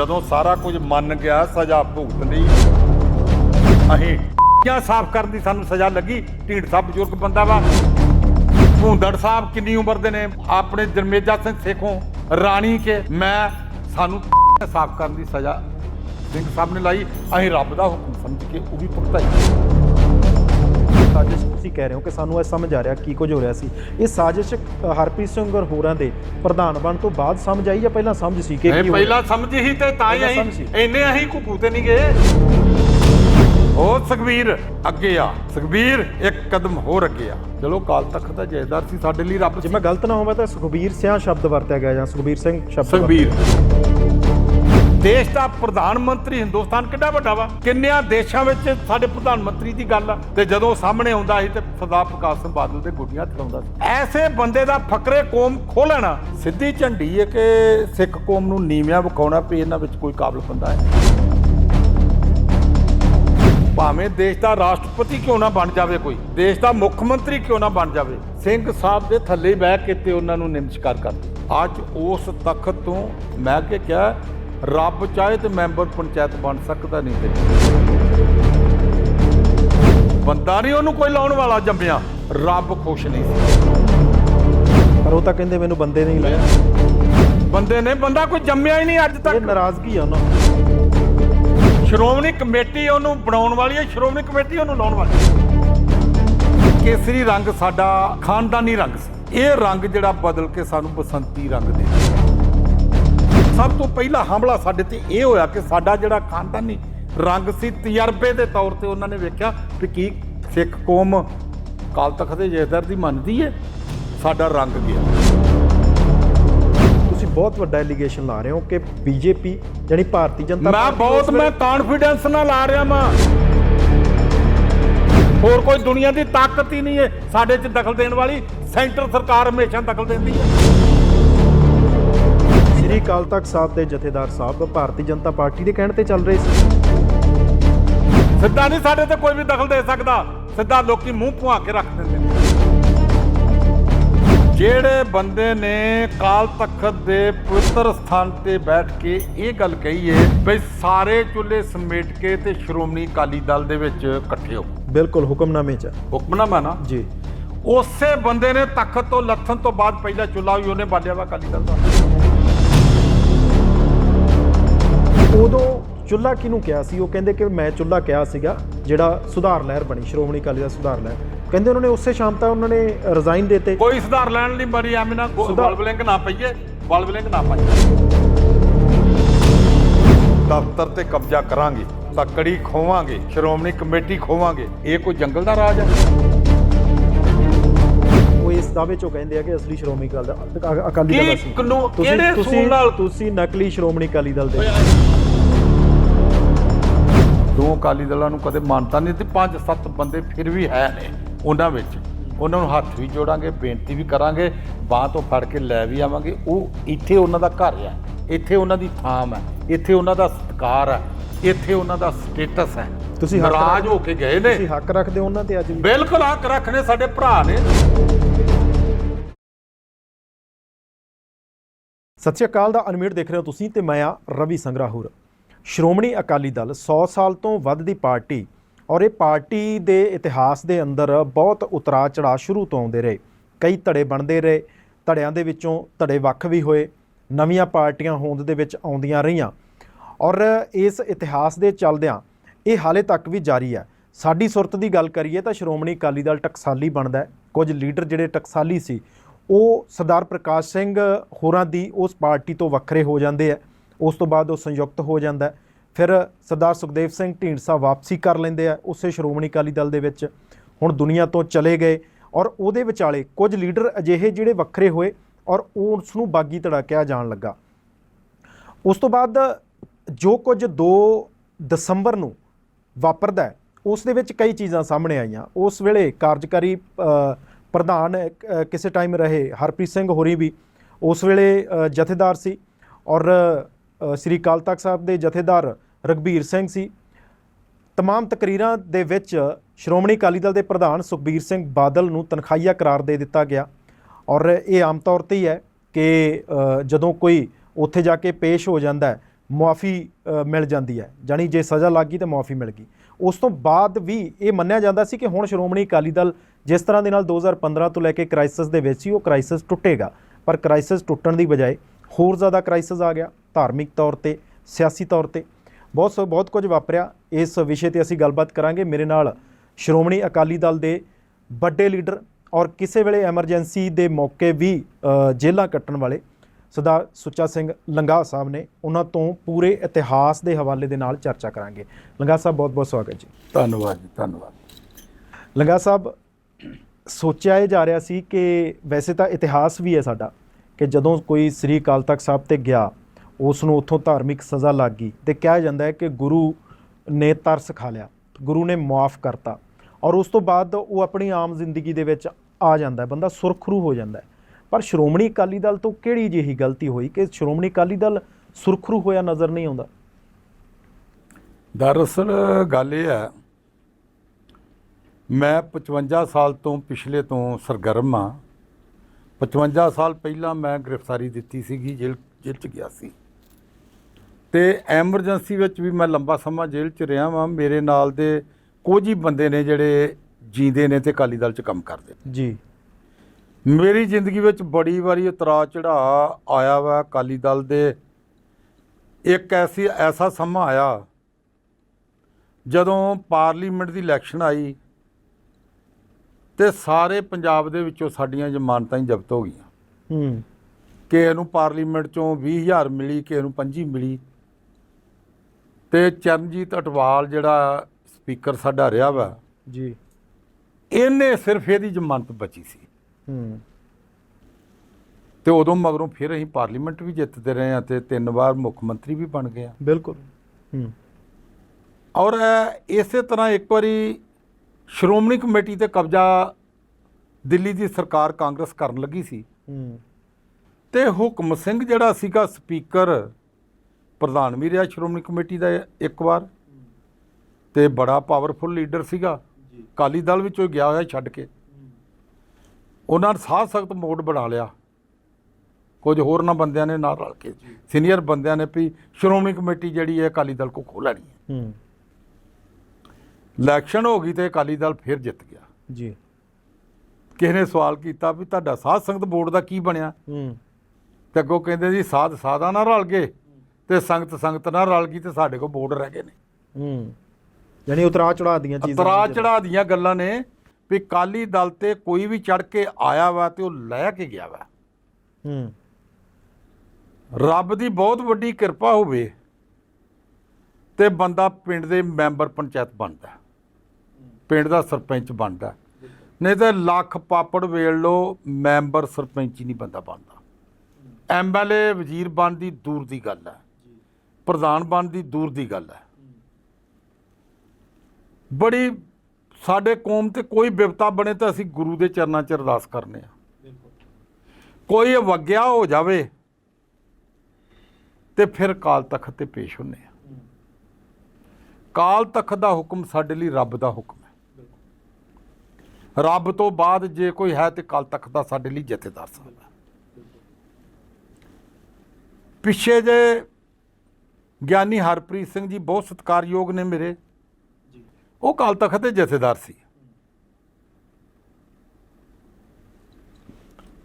ਜਦੋਂ ਸਾਰਾ ਕੁਝ ਮੰਨ ਗਿਆ, ਸਜ਼ਾ ਭੁਗਤ ਲਈ ਅਸੀਂ ਕਿਆ ਸਾਫ਼ ਕਰਨ ਦੀ ਸਾਨੂੰ ਸਜ਼ਾ ਲੱਗੀ? ਢੀਂਡ ਸਾਹਿਬ ਬਜ਼ੁਰਗ ਬੰਦਾ ਵਾ। ਭੂੰਦੜ ਸਾਹਿਬ ਕਿੰਨੀ ਉਮਰ ਦੇ ਨੇ? ਆਪਣੇ ਜਰਮੇਜਾ ਸਿੰਘ ਸੇਖੋਂ ਰਾਣੀ ਕੇ ਮੈਂ ਸਾਨੂੰ ਸਾਫ਼ ਕਰਨ ਦੀ ਸਜ਼ਾ ਸਿੰਘ ਸਾਹਿਬ ਨੇ ਲਾਈ। ਅਸੀਂ ਰੱਬ ਦਾ ਹੁਕਮ ਸਮਝ ਕੇ ਉਹ ਵੀ ਭੁਗਤਾਈ। ਸਾਜ਼ਿਸ਼ ਤੁਸੀਂ ਕਹਿ ਰਹੇ ਹੋ ਕਿ ਸਾਨੂੰ ਇਹ ਸਮਝ ਆ ਰਿਹਾ ਕੀ ਕੁਝ ਹੋ ਰਿਹਾ ਸੀ। ਇਹ ਸਾਜ਼ਿਸ਼ ਹਰਪ੍ਰੀਤ ਸਿੰਘ ਔਰ ਹੋਰਾਂ ਦੇ ਪ੍ਰਧਾਨ ਬਣ ਤੋਂ ਬਾਅਦ ਸਮਝ ਆਈ ਜਾਂ ਪਹਿਲਾਂ ਸਮਝ ਸੀ ਕਿ ਕੀ ਹੋ? ਪਹਿਲਾਂ ਸਮਝੀ ਸੀ ਤੇ ਤਾਂ ਹੀ ਅਸੀਂ। ਇੰਨੇ ਅਸੀਂ ਤੇ ਨਹੀਂ ਗਏ। ਹੋਰ ਸੁਖਬੀਰ ਅੱਗੇ ਆ। ਸੁਖਬੀਰ ਇੱਕ ਕਦਮ ਹੋਰ ਅੱਗੇ ਆ। ਚਲੋ ਕਾਲ ਤਖਤ ਦਾ ਜੈਦਾਰ ਸੀ ਸਾਡੇ ਲਈ ਰੱਬ ਜੇ ਮੈਂ ਗਲਤ ਨਾ ਹੋਵਾਂ ਤਾਂ ਸੁਖਬੀਰ ਸਿਆਂ ਸ਼ਬਦ ਵਰਤਿਆ ਗਿਆ ਜਾਂ ਸੁਖਬੀਰ ਸਿੰਘ ਸ਼ਬਦ ਸੁਖਬੀਰ। ਦੇਸ਼ ਦਾ ਪ੍ਰਧਾਨ ਮੰਤਰੀ ਹਿੰਦੁਸਤਾਨ ਕਿੰਨਾ ਵੱਡਾ ਵਾ? ਕਿੰਨਿਆਂ ਦੇਸ਼ਾਂ ਵਿੱਚ ਸਾਡੇ ਪ੍ਰਧਾਨ ਮੰਤਰੀ ਦੀ ਗੱਲ ਆ? ਤੇ ਜਦੋਂ ਸਾਹਮਣੇ ਆਉਂਦਾ ਸੀ ਤੇ ਸਰਦਾਰ ਪ੍ਰਕਾਸ਼ ਸਿੰਘ ਬਾਦਲ ਦੇ ਗੁੱਡੀਆਂ ਚਲਾਉਂਦਾ ਸੀ। ਐਸੇ ਬੰਦੇ ਦਾ ਫਕਰੇ ਕੌਮ ਖੋਲਣਾ ਸਿੱਧੀ ਝੰਡੀ ਹੈ ਕਿ ਸਿੱਖ ਕੌਮ ਨੂੰ ਨੀਵਿਆਂ ਵਿਖਾਉਣਾ ਵੀ ਇਹਨਾਂ ਵਿੱਚ ਕੋਈ ਕਾਬਲ ਬੰਦਾ ਹੈ ਭਾਵੇਂ ਦੇਸ਼ ਦਾ ਰਾਸ਼ਟਰਪਤੀ ਕਿਉਂ ਨਾ ਬਣ ਜਾਵੇ ਕੋਈ, ਦੇਸ਼ ਦਾ ਮੁੱਖ ਮੰਤਰੀ ਕਿਉਂ ਨਾ ਬਣ ਜਾਵੇ, ਸਿੰਘ ਸਾਹਿਬ ਦੇ ਥੱਲੇ ਬਹਿ ਕੇ ਤੇ ਉਹਨਾਂ ਨੂੰ ਨਮਸਕਾਰ ਕਰਦੇ। ਅੱਜ ਉਸ ਤਖਤ ਤੋਂ ਮੈਂ ਕਿ ਕਿਹਾ ਰੱਬ ਚਾਹੇ ਤੇ ਮੈਂਬਰ ਪੰਚਾਇਤ ਬਣ ਸਕਦਾ ਨਹੀਂ ਤੇ ਬੰਦਾ ਨਹੀਂ ਉਹਨੂੰ ਕੋਈ ਲਾਉਣ ਵਾਲਾ ਜੰਮਿਆ। ਰੱਬ ਖੁਸ਼ ਨਹੀਂ ਸੀ। ਪਰ ਉਹ ਤਾਂ ਕਹਿੰਦੇ ਮੈਨੂੰ ਬੰਦੇ ਨਹੀਂ ਲਾਇਆ ਬੰਦੇ ਨੇ ਬੰਦਾ ਕੋਈ ਜੰਮਿਆ ਹੀ ਨਹੀਂ ਅੱਜ ਇਹ ਤੱਕ ਨਾਰਾਜ਼ਗੀ ਆ ਉਹਨਾਂ ਸ਼੍ਰੋਮਣੀ ਕਮੇਟੀ ਉਹਨੂੰ ਬਣਾਉਣ ਵਾਲੀ ਹੈ ਸ਼੍ਰੋਮਣੀ ਕਮੇਟੀ ਉਹਨੂੰ ਲਾਉਣ ਵਾਲੀ ਹੈ। ਕੇਸਰੀ ਰੰਗ ਸਾਡਾ ਖਾਨਦਾਨੀ ਰੰਗ ਸੀ। ਇਹ ਰੰਗ ਜਿਹੜਾ ਬਦਲ ਕੇ ਸਾਨੂੰ ਬਸੰਤੀ ਰੰਗ ਦੇ ਸਭ ਤੋਂ ਪਹਿਲਾ ਹਮਲਾ ਸਾਡੇ ਤੇ ਇਹ ਹੋਇਆ ਕਿ ਸਾਡਾ ਜਿਹੜਾ ਖਾਨਦਾਨੀ ਰੰਗ ਸੀ ਤਜਰਬੇ ਦੇ ਤੌਰ ਤੇ ਉਹਨਾਂ ਨੇ ਵੇਖਿਆ ਕਿ ਕੀ ਸਿੱਖ ਕੌਮ ਕਾਲ ਤਖਤ ਦੇ ਜੇਦਰ ਦੀ ਮੰਨਦੀ ਹੈ ਸਾਡਾ ਰੰਗ ਗਿਆ। ਤੁਸੀਂ ਬਹੁਤ ਵੱਡਾ ਐਲੀਗੇਸ਼ਨ ਲਾ ਰਹੇ ਹੋ ਕਿ ਬੀਜੇਪੀ ਜਾਨੀ ਭਾਰਤੀ ਜਨਤਾ ਮੈਂ ਬਹੁਤ ਮੈਂ ਕੌਨਫੀਡੈਂਸ ਨਾਲ ਆ ਰਿਹਾ ਮਾਂ ਹੋਰ ਕੋਈ ਦੁਨੀਆ ਦੀ ਤਾਕਤ ਹੀ ਨਹੀਂ ਹੈ ਸਾਡੇ 'ਚ ਦਖਲ ਦੇਣ ਵਾਲੀ ਸੈਂਟਰ ਸਰਕਾਰ ਹਮੇਸ਼ਾ ਦਖਲ ਦਿੰਦੀ ਹੈ ਸ੍ਰੀ ਅਕਾਲ ਤਖਤ ਸਾਹਿਬ ਦੇ ਜਥੇਦਾਰ ਸਾਹਿਬ ਭਾਰਤੀ ਜਨਤਾ ਪਾਰਟੀ ਦੇ ਕਹਿਣ ਤੇ ਚੱਲ ਰਹੇ ਸੀ। ਸਿੱਧਾ ਨਹੀਂ ਸਾਡੇ ਤੇ ਕੋਈ ਵੀ ਦਖਲ ਦੇ ਸਕਦਾ। ਸਿੱਧਾ ਲੋਕੀ ਮੂੰਹ ਪੁਆ ਕੇ ਰੱਖ ਦਿੰਦੇ ਨੇ। ਜਿਹੜੇ ਬੰਦੇ ਨੇ ਕਾਲ ਤਖਤ ਦੇ ਪਵਿੱਤਰ ਸਥਾਨ ਤੇ ਬੈਠ ਕੇ ਇਹ ਗੱਲ ਕਹੀ ਏ ਵੀ ਸਾਰੇ ਚੁੱਲ੍ਹੇ ਸਮੇਟ ਕੇ ਤੇ ਸ਼੍ਰੋਮਣੀ ਅਕਾਲੀ ਦਲ ਦੇ ਵਿੱਚ ਇਕੱਠੇ ਹੋ। ਬਿਲਕੁਲ ਹੁਕਮਨਾਮੇ 'ਚ। ਹੁਕਮਨਾਮਾ ਨਾ? ਜੀ। ਉਸੇ ਬੰਦੇ ਨੇ ਤਖਤ ਤੋਂ ਲੱਥਣ ਤੋਂ ਬਾਅਦ ਪਹਿਲਾ ਚੁੱਲਾ ਵੀ ਉਹਨੇ ਬਾਲਿਆ ਵਾ ਅਕਾਲੀ ਦਲ ਦਾ। ਉਦੋਂ ਚੁੱਲਾ ਕਿਹਨੂੰ ਕਿਹਾ ਸੀ? ਉਹ ਕਹਿੰਦੇ ਕਿ ਮੈਂ ਚੁੱਲਾ ਕਿਹਾ ਸੀਗਾ ਜਿਹੜਾ ਸੁਧਾਰ ਲਹਿਰ ਬਣੀ ਸ਼੍ਰੋਮਣੀ ਅਕਾਲੀ ਦਾ ਸੁਧਾਰ ਲਹਿਰ। ਕਹਿੰਦੇ ਉਹਨਾਂ ਨੇ ਉਸੇ ਸ਼ਾਮ ਤਾਂ ਉਹਨਾਂ ਨੇ ਰਿਜ਼ਾਈਨ ਦਿੱਤੇ। ਕੋਈ ਸੁਧਾਰ ਲੈਣ ਲਈ ਮਰੀ ਐਵੇਂ ਨਾ ਸੁਧਾਰ- ਬਲਬਲਿੰਗ ਨਾ ਪਈਏ ਬਲਬਲਿੰਗ ਨਾ ਪਾਈਏ। ਦਫ਼ਤਰ ਤੇ ਕਬਜ਼ਾ ਕਰਾਂਗੇ ਤੱਕੜੀ ਖੋਵਾਂਗੇ ਸ਼੍ਰੋਮਣੀ ਕਮੇਟੀ ਖੋਵਾਂਗੇ ਇਹ ਕੋਈ ਜੰਗਲ ਦਾ ਰਾਜ ਹੈ? ਉਹ ਇਸ ਦਾਅਵੇ ਚੋਂ ਕਹਿੰਦੇ ਆ ਕਿ ਅਸਲੀ ਸ਼੍ਰੋਮਣੀ ਅਕਾਲੀ ਦਲ ਅਕਾਲੀ ਦਲ ਕੀ ਅਸੀਂ ਕਿਹੜੇ ਨਾਲ? ਤੁਸੀਂ ਨਕਲੀ ਸ਼੍ਰੋਮਣੀ ਅਕਾਲੀ ਦਲ ਦੇ। ਦੋ ਅਕਾਲੀ ਦਲਾਂ ਨੂੰ ਕਦੇ ਮਾਨਤਾ ਨਹੀਂ ਤੇ ਪੰਜ ਸੱਤ ਬੰਦੇ ਫਿਰ ਵੀ ਹੈ ਨੇ ਉਹਨਾਂ ਵਿੱਚ। ਉਹਨਾਂ ਨੂੰ ਹੱਥ ਵੀ ਜੋੜਾਂਗੇ ਬੇਨਤੀ ਵੀ ਕਰਾਂਗੇ ਬਾਹ ਤੋਂ ਫੜ ਕੇ ਲੈ ਵੀ ਆਵਾਂਗੇ। ਉਹ ਇੱਥੇ ਉਹਨਾਂ ਦਾ ਘਰ ਹੈ ਇੱਥੇ ਉਹਨਾਂ ਦੀ ਥਾਂ ਹੈ ਇੱਥੇ ਉਹਨਾਂ ਦਾ ਸਤਿਕਾਰ ਹੈ ਇੱਥੇ ਉਹਨਾਂ ਦਾ ਸਟੇਟਸ ਹੈ। ਤੁਸੀਂ ਨਾਰਾਜ਼ ਹੋ ਕੇ ਗਏ ਨੇ। ਤੁਸੀਂ ਹੱਕ ਰੱਖਦੇ ਹੋ ਉਹਨਾਂ ਤੇ ਅੱਜ ਵੀ? ਬਿਲਕੁਲ ਹੱਕ ਰੱਖਣੇ ਸਾਡੇ ਭਰਾ ਨੇ। ਸਤਿ ਸ਼੍ਰੀ ਅਕਾਲ ਦਾ ਅਨਮੀਟ ਦੇਖ ਰਹੇ ਹੋ ਤੁਸੀਂ ਤੇ ਮੈਂ ਆ ਰਵੀ ਸੰਗਰਾਹੁਰ। ਸ਼੍ਰੋਮਣੀ ਅਕਾਲੀ ਦਲ 100 ਸਾਲ ਤੋਂ ਵੱਧ ਦੀ ਪਾਰਟੀ ਔਰ ਇਹ ਪਾਰਟੀ ਦੇ ਇਤਿਹਾਸ ਦੇ ਅੰਦਰ ਬਹੁਤ ਉਤਰਾਅ ਚੜਾਅ ਸ਼ੁਰੂ ਤੋਂ ਆਉਂਦੇ ਰਹੇ। ਕਈ ਧੜੇ ਬਣਦੇ ਰਹੇ, ਧੜਿਆਂ ਦੇ ਵਿੱਚੋਂ ਧੜੇ ਵੱਖ ਵੀ ਹੋਏ, ਨਵੀਆਂ ਪਾਰਟੀਆਂ ਹੋਂਦ ਦੇ ਵਿੱਚ ਆਉਂਦੀਆਂ ਰਹੀਆਂ ਔਰ ਇਸ ਇਤਿਹਾਸ ਦੇ ਚੱਲਦਿਆਂ ਇਹ ਹਾਲੇ ਤੱਕ ਵੀ ਜਾਰੀ ਹੈ। ਸਾਡੀ ਸੁਰਤ ਦੀ ਗੱਲ ਕਰੀਏ ਤਾਂ ਸ਼੍ਰੋਮਣੀ ਅਕਾਲੀ ਦਲ ਟਕਸਾਲੀ ਬਣਦਾ ਕੁਝ ਲੀਡਰ ਜਿਹੜੇ ਟਕਸਾਲੀ ਸੀ, ਉਹ ਸਰਦਾਰ ਪ੍ਰਕਾਸ਼ ਸਿੰਘ ਹੋਰਾਂ ਦੀ ਉਸ ਪਾਰਟੀ ਤੋਂ ਵੱਖਰੇ ਹੋ ਜਾਂਦੇ ਆ ਉਸ ਤੋਂ ਬਾਅਦ ਉਹ ਸੰਯੁਕਤ ਹੋ ਜਾਂਦਾ ਫਿਰ ਸਰਦਾਰ ਸੁਖਦੇਵ ਸਿੰਘ ਢੀਂਡਸਾ ਵਾਪਸੀ ਕਰ ਲੈਂਦੇ ਆ ਉਸੇ ਸ਼੍ਰੋਮਣੀ ਅਕਾਲੀ ਦਲ ਦੇ ਵਿੱਚ। ਹੁਣ ਦੁਨੀਆ ਤੋਂ ਚਲੇ ਗਏ ਔਰ ਉਹਦੇ ਵਿਚਾਲੇ ਕੁਝ ਲੀਡਰ ਅਜਿਹੇ ਜਿਹੜੇ ਵੱਖਰੇ ਹੋਏ ਔਰ ਉਸ ਨੂੰ ਬਾਗੀ ਧੜਾ ਕਿਹਾ ਜਾਣ ਲੱਗਾ। ਉਸ ਤੋਂ ਬਾਅਦ ਜੋ ਕੁਝ 2 ਦਸੰਬਰ ਨੂੰ ਵਾਪਰਦਾ ਹੈ, ਉਸ ਦੇ ਵਿੱਚ ਕਈ ਚੀਜ਼ਾਂ ਸਾਹਮਣੇ ਆਈਆਂ। ਉਸ ਵੇਲੇ ਕਾਰਜਕਾਰੀ ਪ੍ਰਧਾਨ ਕਿਸੇ ਟਾਈਮ ਰਹੇ ਹਰਪ੍ਰੀਤ ਸਿੰਘ ਹੋਰੀ ਵੀ। ਉਸ ਵੇਲੇ ਜਥੇਦਾਰ ਸੀ ਔਰ ਸ੍ਰੀ ਅਕਾਲ ਤਖਤ ਸਾਹਿਬ ਦੇ ਜਥੇਦਾਰ ਰਗਬੀਰ ਸਿੰਘ ਸੀ। ਤਮਾਮ ਤਕਰੀਰਾਂ ਦੇ ਵਿੱਚ ਸ਼੍ਰੋਮਣੀ ਅਕਾਲੀ ਦਲ ਦੇ ਪ੍ਰਧਾਨ ਸੁਖਬੀਰ ਸਿੰਘ ਬਾਦਲ ਨੂੰ ਤਨਖਾਹੀਆ ਕਰਾਰ ਦੇ ਦਿੱਤਾ ਗਿਆ। ਔਰ ਇਹ ਆਮ ਤੌਰ ਤੇ ਹੀ ਹੈ ਕਿ ਜਦੋਂ ਕੋਈ ਉੱਥੇ ਜਾ ਕੇ ਪੇਸ਼ ਹੋ ਜਾਂਦਾ ਹੈ, ਮੁਆਫੀ ਮਿਲ ਜਾਂਦੀ ਹੈ। ਜਾਣੀ ਜੇ ਸਜ਼ਾ ਲੱਗ ਗਈ ਤੇ ਮੁਆਫੀ ਮਿਲ ਗਈ। ਉਸ ਤੋਂ ਬਾਅਦ ਵੀ ਇਹ ਮੰਨਿਆ ਜਾਂਦਾ ਸੀ ਕਿ ਹੁਣ ਸ਼੍ਰੋਮਣੀ ਅਕਾਲੀ ਦਲ ਜਿਸ ਤਰ੍ਹਾਂ ਦੇ ਨਾਲ 2015 ਤੋਂ ਲੈ ਕੇ ਕ੍ਰਾਈਸਿਸ ਦੇ ਵਿੱਚ ਸੀ, ਉਹ ਕ੍ਰਾਈਸਿਸ ਟੁੱਟੇਗਾ। ਪਰ ਕ੍ਰਾਈਸਿਸ ਟੁੱਟਣ ਦੀ ਬਜਾਏ ਹੋਰ ਜ਼ਿਆਦਾ ਕ੍ਰਾਈਸਿਸ ਆ ਗਿਆ। ਧਾਰਮਿਕ ਤੌਰ ਤੇ ਸਿਆਸੀ ਤੌਰ ਤੇ। ਬਹੁਤ ਬਹੁਤ ਕੁਝ ਵਾਪਰਿਆ। ਇਸ ਵਿਸ਼ੇ ਤੇ ਅਸੀਂ ਗੱਲਬਾਤ ਕਰਾਂਗੇ। ਮੇਰੇ ਨਾਲ ਸ਼੍ਰੋਮਣੀ ਅਕਾਲੀ ਦਲ ਦੇ ਵੱਡੇ ਲੀਡਰ ਔਰ ਕਿਸੇ ਵੇਲੇ ਐਮਰਜੈਂਸੀ ਦੇ ਮੌਕੇ ਵੀ ਅ, ਜੇਲ੍ਹਾਂ ਕੱਟਣ ਵਾਲੇ ਸਰਦਾਰ ਸੁੱਚਾ ਸਿੰਘ ਲੰਗਾ ਸਾਹਿਬ ਨੇ ਉਹਨਾਂ ਤੋਂ ਪੂਰੇ ਇਤਿਹਾਸ ਦੇ ਹਵਾਲੇ ਦੇ ਨਾਲ ਚਰਚਾ ਕਰਾਂਗੇ। ਲੰਗਾ ਸਾਹਿਬ ਬਹੁਤ ਬਹੁਤ ਸਵਾਗਤ ਜੀ। ਧੰਨਵਾਦ ਜੀ ਧੰਨਵਾਦ। ਲੰਗਾ ਸਾਹਿਬ ਸੋਚਿਆ ਇਹ ਜਾ ਰਿਹਾ ਸੀ ਕਿ ਵੈਸੇ ਤਾਂ ਇਤਿਹਾਸ ਵੀ ਹੈ ਸਾਡਾ ਕਿ ਜਦੋਂ ਕੋਈ ਸ੍ਰੀ ਅਕਾਲ ਤਖਤ ਸਾਹਿਬ ਤੇ ਗਿਆ ਉਸ ਨੂੰ ਉੱਥੋਂ ਧਾਰਮਿਕ ਸਜ਼ਾ ਲੱਗ ਗਈ ਤੇ ਕਿਹਾ ਜਾਂਦਾ ਹੈ ਕਿ ਗੁਰੂ ਨੇ ਤਰਸ ਖਾ ਲਿਆ, ਗੁਰੂ ਨੇ ਮਾਫ ਕਰਤਾ ਔਰ ਉਸ ਤੋਂ ਬਾਅਦ ਉਹ ਆਪਣੀ ਆਮ ਜ਼ਿੰਦਗੀ ਦੇ ਵਿੱਚ ਆ ਜਾਂਦਾ ਹੈ, ਬੰਦਾ ਸੁਰਖਰੂ ਹੋ ਜਾਂਦਾ ਹੈ। ਪਰ ਸ਼੍ਰੋਮਣੀ ਅਕਾਲੀ ਦਲ ਤੋਂ ਕਿਹੜੀ ਜਿਹੀ ਗਲਤੀ ਹੋਈ ਕਿ ਸ਼੍ਰੋਮਣੀ ਅਕਾਲੀ ਦਲ ਸੁਰਖਰੂ ਹੋਇਆ ਨਜ਼ਰ ਨਹੀਂ ਆਉਂਦਾ? ਦਰਅਸਲ ਗੱਲ ਇਹ ਹੈ, ਮੈਂ 55 ਸਾਲ ਤੋਂ ਪਿਛਲੇ ਤੋਂ ਸਰਗਰਮ ਆ 55 ਸਾਲ ਪਹਿਲਾਂ ਮੈਂ ਗ੍ਰਿਫਤਾਰੀ ਦਿੱਤੀ ਸੀਗੀ ਜੇਲ੍ਹ ਜੇਲ੍ਹ ਚ ਗਿਆ ਸੀ। ਤੇ ਐਮਰਜੈਂਸੀ ਵਿੱਚ ਵੀ ਮੈਂ ਲੰਬਾ ਸਮਾਂ ਜੇਲ੍ਹ ਚ ਰਿਹਾ ਵਾਂ। ਮੇਰੇ ਨਾਲ ਦੇ ਕੁਝ ਹੀ ਬੰਦੇ ਨੇ ਜਿਹੜੇ ਜੀਂਦੇ ਨੇ ਤੇ ਅਕਾਲੀ ਦਲ ਚ ਕੰਮ ਕਰਦੇ ਜੀ। ਮੇਰੀ ਜ਼ਿੰਦਗੀ ਵਿੱਚ ਬੜੀ ਵਾਰੀ ਉਤਰਾ ਚੜਾ ਆਇਆ ਵਾ ਅਕਾਲੀ ਦਲ ਦੇ। ਇੱਕ ਐਸੀ ਐਸਾ ਸਮਾਂ ਆਇਆ ਜਦੋਂ ਪਾਰਲੀਮੈਂਟ ਦੀ ਇਲੈਕਸ਼ਨ ਆਈ ਤੇ ਸਾਰੇ ਪੰਜਾਬ ਦੇ ਵਿੱਚੋਂ ਸਾਡੀਆਂ ਜ਼ਮਾਨਤਾਂ ਹੀ ਜ਼ਬਤ ਹੋ ਗਈਆਂ। ਹੂੰ। ਕਿ ਇਹਨੂੰ ਪਾਰਲੀਮੈਂਟ ਚੋਂ 20000 ਮਿਲੀ ਕਿ ਇਹਨੂੰ 25 ਮਿਲੀ। ਤੇ ਚਰਨਜੀਤ ਅਟਵਾਲ ਜਿਹੜਾ ਸਪੀਕਰ ਸਾਡਾ ਰਿਹਾ ਵਾ ਜੀ। ਇਹਨੇ ਸਿਰਫ ਇਹਦੀ ਜ਼ਮਾਨਤ ਬਚੀ ਸੀ। ਹੂੰ। ਤੇ ਉਦੋਂ ਮਗਰੋਂ ਫਿਰ ਅਸੀਂ ਪਾਰਲੀਮੈਂਟ ਵੀ ਜਿੱਤਦੇ ਰਹੇ ਹਾਂ ਤੇ ਤਿੰਨ ਵਾਰ ਮੁੱਖ ਮੰਤਰੀ ਵੀ ਬਣ ਗਏ ਹਾਂ। ਬਿਲਕੁਲ। ਹੂੰ। ਔਰ ਇਸੇ ਤਰ੍ਹਾਂ ਇੱਕ ਵਾਰੀ ਸ਼੍ਰੋਮਣੀ ਕਮੇਟੀ ਤੇ ਕਬਜ਼ਾ ਦਿੱਲੀ ਦੀ ਸਰਕਾਰ ਕਾਂਗਰਸ ਕਰਨ ਲੱਗੀ ਸੀ। ਹੂੰ। ਤੇ ਹੁਕਮ ਸਿੰਘ ਜਿਹੜਾ ਸੀਗਾ ਸਪੀਕਰ ਪ੍ਰਧਾਨ ਵੀ ਰਿਹਾ ਸ਼੍ਰੋਮਣੀ ਕਮੇਟੀ ਦਾ ਇੱਕ ਵਾਰ ਤੇ ਬੜਾ ਪਾਵਰਫੁਲ ਲੀਡਰ ਸੀਗਾ। ਕਾਲੀ ਦਲ ਵਿੱਚੋਂ ਗਿਆ ਹੋਇਆ ਛੱਡ ਕੇ। ਉਹਨਾਂ ਨੇ ਸਾਹ ਸਖਤ ਮੋੜ ਬਣਾ ਲਿਆ। ਕੁਝ ਹੋਰ ਨਾ ਬੰਦਿਆਂ ਨੇ ਨਾਲ ਰਲ ਕੇ। ਸੀਨੀਅਰ ਬੰਦਿਆਂ ਨੇ ਵੀ ਸ਼੍ਰੋਮਣੀ ਕਮੇਟੀ ਜਿਹੜੀ ਹੈ ਅਕਾਲੀ ਦਲ ਕੋ ਖੋਹ ਲੈਣੀ ਹੈ। ਹੂੰ। ਇਲੈਕਸ਼ਨ ਹੋ ਗਈ ਤੇ ਅਕਾਲੀ ਦਲ ਫਿਰ ਜਿੱਤ ਗਿਆ। ਜੀ। ਕਿਸੇ ਨੇ ਸਵਾਲ ਕੀਤਾ ਵੀ ਤੁਹਾਡਾ ਸਾਧ ਸੰਗਤ ਬੋਰਡ ਦਾ ਕੀ ਬਣਿਆ? ਹੂੰ। ਤੇ ਅੱਗੋਂ ਕਹਿੰਦੇ ਜੀ ਸਾਧ ਸਾਧਾ ਨਾਲ ਰਲ ਗਏ। ਤੇ ਸੰਗਤ ਸੰਗਤ ਨਾਲ ਰਲ ਗਈ ਤੇ ਸਾਡੇ ਕੋਲ ਬੋਰਡ ਰਹਿ ਗਏ ਨੇ। ਹੂੰ। ਯਾਨੀ ਉਤਰਾ ਚੜਾ ਦੀਆਂ ਚੀਜ਼ਾਂ ਤਰਾ ਚੜਾ ਦੀਆਂ ਗੱਲਾਂ ਨੇ ਵੀ ਕਾਲੀ ਦਲ ਤੇ ਕੋਈ ਵੀ ਚੜ ਕੇ ਆਇਆ ਵਾ ਤੇ ਉਹ ਲੈ ਕੇ ਗਿਆ ਵਾ। ਹੂੰ। ਰੱਬ ਦੀ ਬਹੁਤ ਵੱਡੀ ਕਿਰਪਾ ਹੋਵੇ ਤੇ ਬੰਦਾ ਪਿੰਡ ਦੇ ਮੈਂਬਰ ਪੰਚਾਇਤ ਬਣਦਾ ਪਿੰਡ ਦਾ ਸਰਪੰਚ ਬਣਦਾ ਨਹੀਂ ਤੇ ਲੱਖ ਪਾਪੜ ਵੇਲ ਲੋ ਮੈਂਬਰ ਸਰਪੰਚ ਹੀ ਨਹੀਂ ਬੰਦਾ ਬਣਦਾ। ਐਮਐਲਏ ਵਜ਼ੀਰ ਬਣ ਦੀ ਦੂਰ ਦੀ ਗੱਲ ਹੈ। ਪ੍ਰਧਾਨ ਬਣ ਦੀ ਦੂਰ ਦੀ ਗੱਲ ਹੈ। ਬੜੀ ਸਾਡੇ ਕੌਮ ਤੇ ਕੋਈ ਵਿਪਤਾ ਬਣੇ ਤਾਂ ਅਸੀਂ ਗੁਰੂ ਦੇ ਚਰਨਾਂ 'ਚ ਅਰਦਾਸ ਕਰਨੇ ਆ। ਕੋਈ ਵਗਿਆ ਹੋ ਜਾਵੇ ਤੇ ਫਿਰ ਕਾਲ ਤਖਤ ਤੇ ਪੇਸ਼ ਹੁੰਨੇ ਆ। ਕਾਲ ਤਖਤ ਦਾ ਹੁਕਮ ਸਾਡੇ ਲਈ ਰੱਬ ਦਾ ਹੁਕਮ ਹੈ। ਰੱਬ ਤੋਂ ਬਾਅਦ ਜੇ ਕੋਈ ਹੈ ਤੇ ਕਾਲ ਤਖਤ ਦਾ ਸਾਡੇ ਲਈ ਜਥੇਦਾਰ ਸਾਹਿਬ ਹੈ। ਪਿੱਛੇ ਜੇ ਗਿਆਨੀ ਹਰਪ੍ਰੀਤ ਸਿੰਘ ਜੀ ਬਹੁਤ ਸਤਿਕਾਰਯੋਗ ਨੇ ਮੇਰੇ। ਉਹ ਕਾਲ ਤਖਤ ਦੇ ਜਥੇਦਾਰ ਸੀ।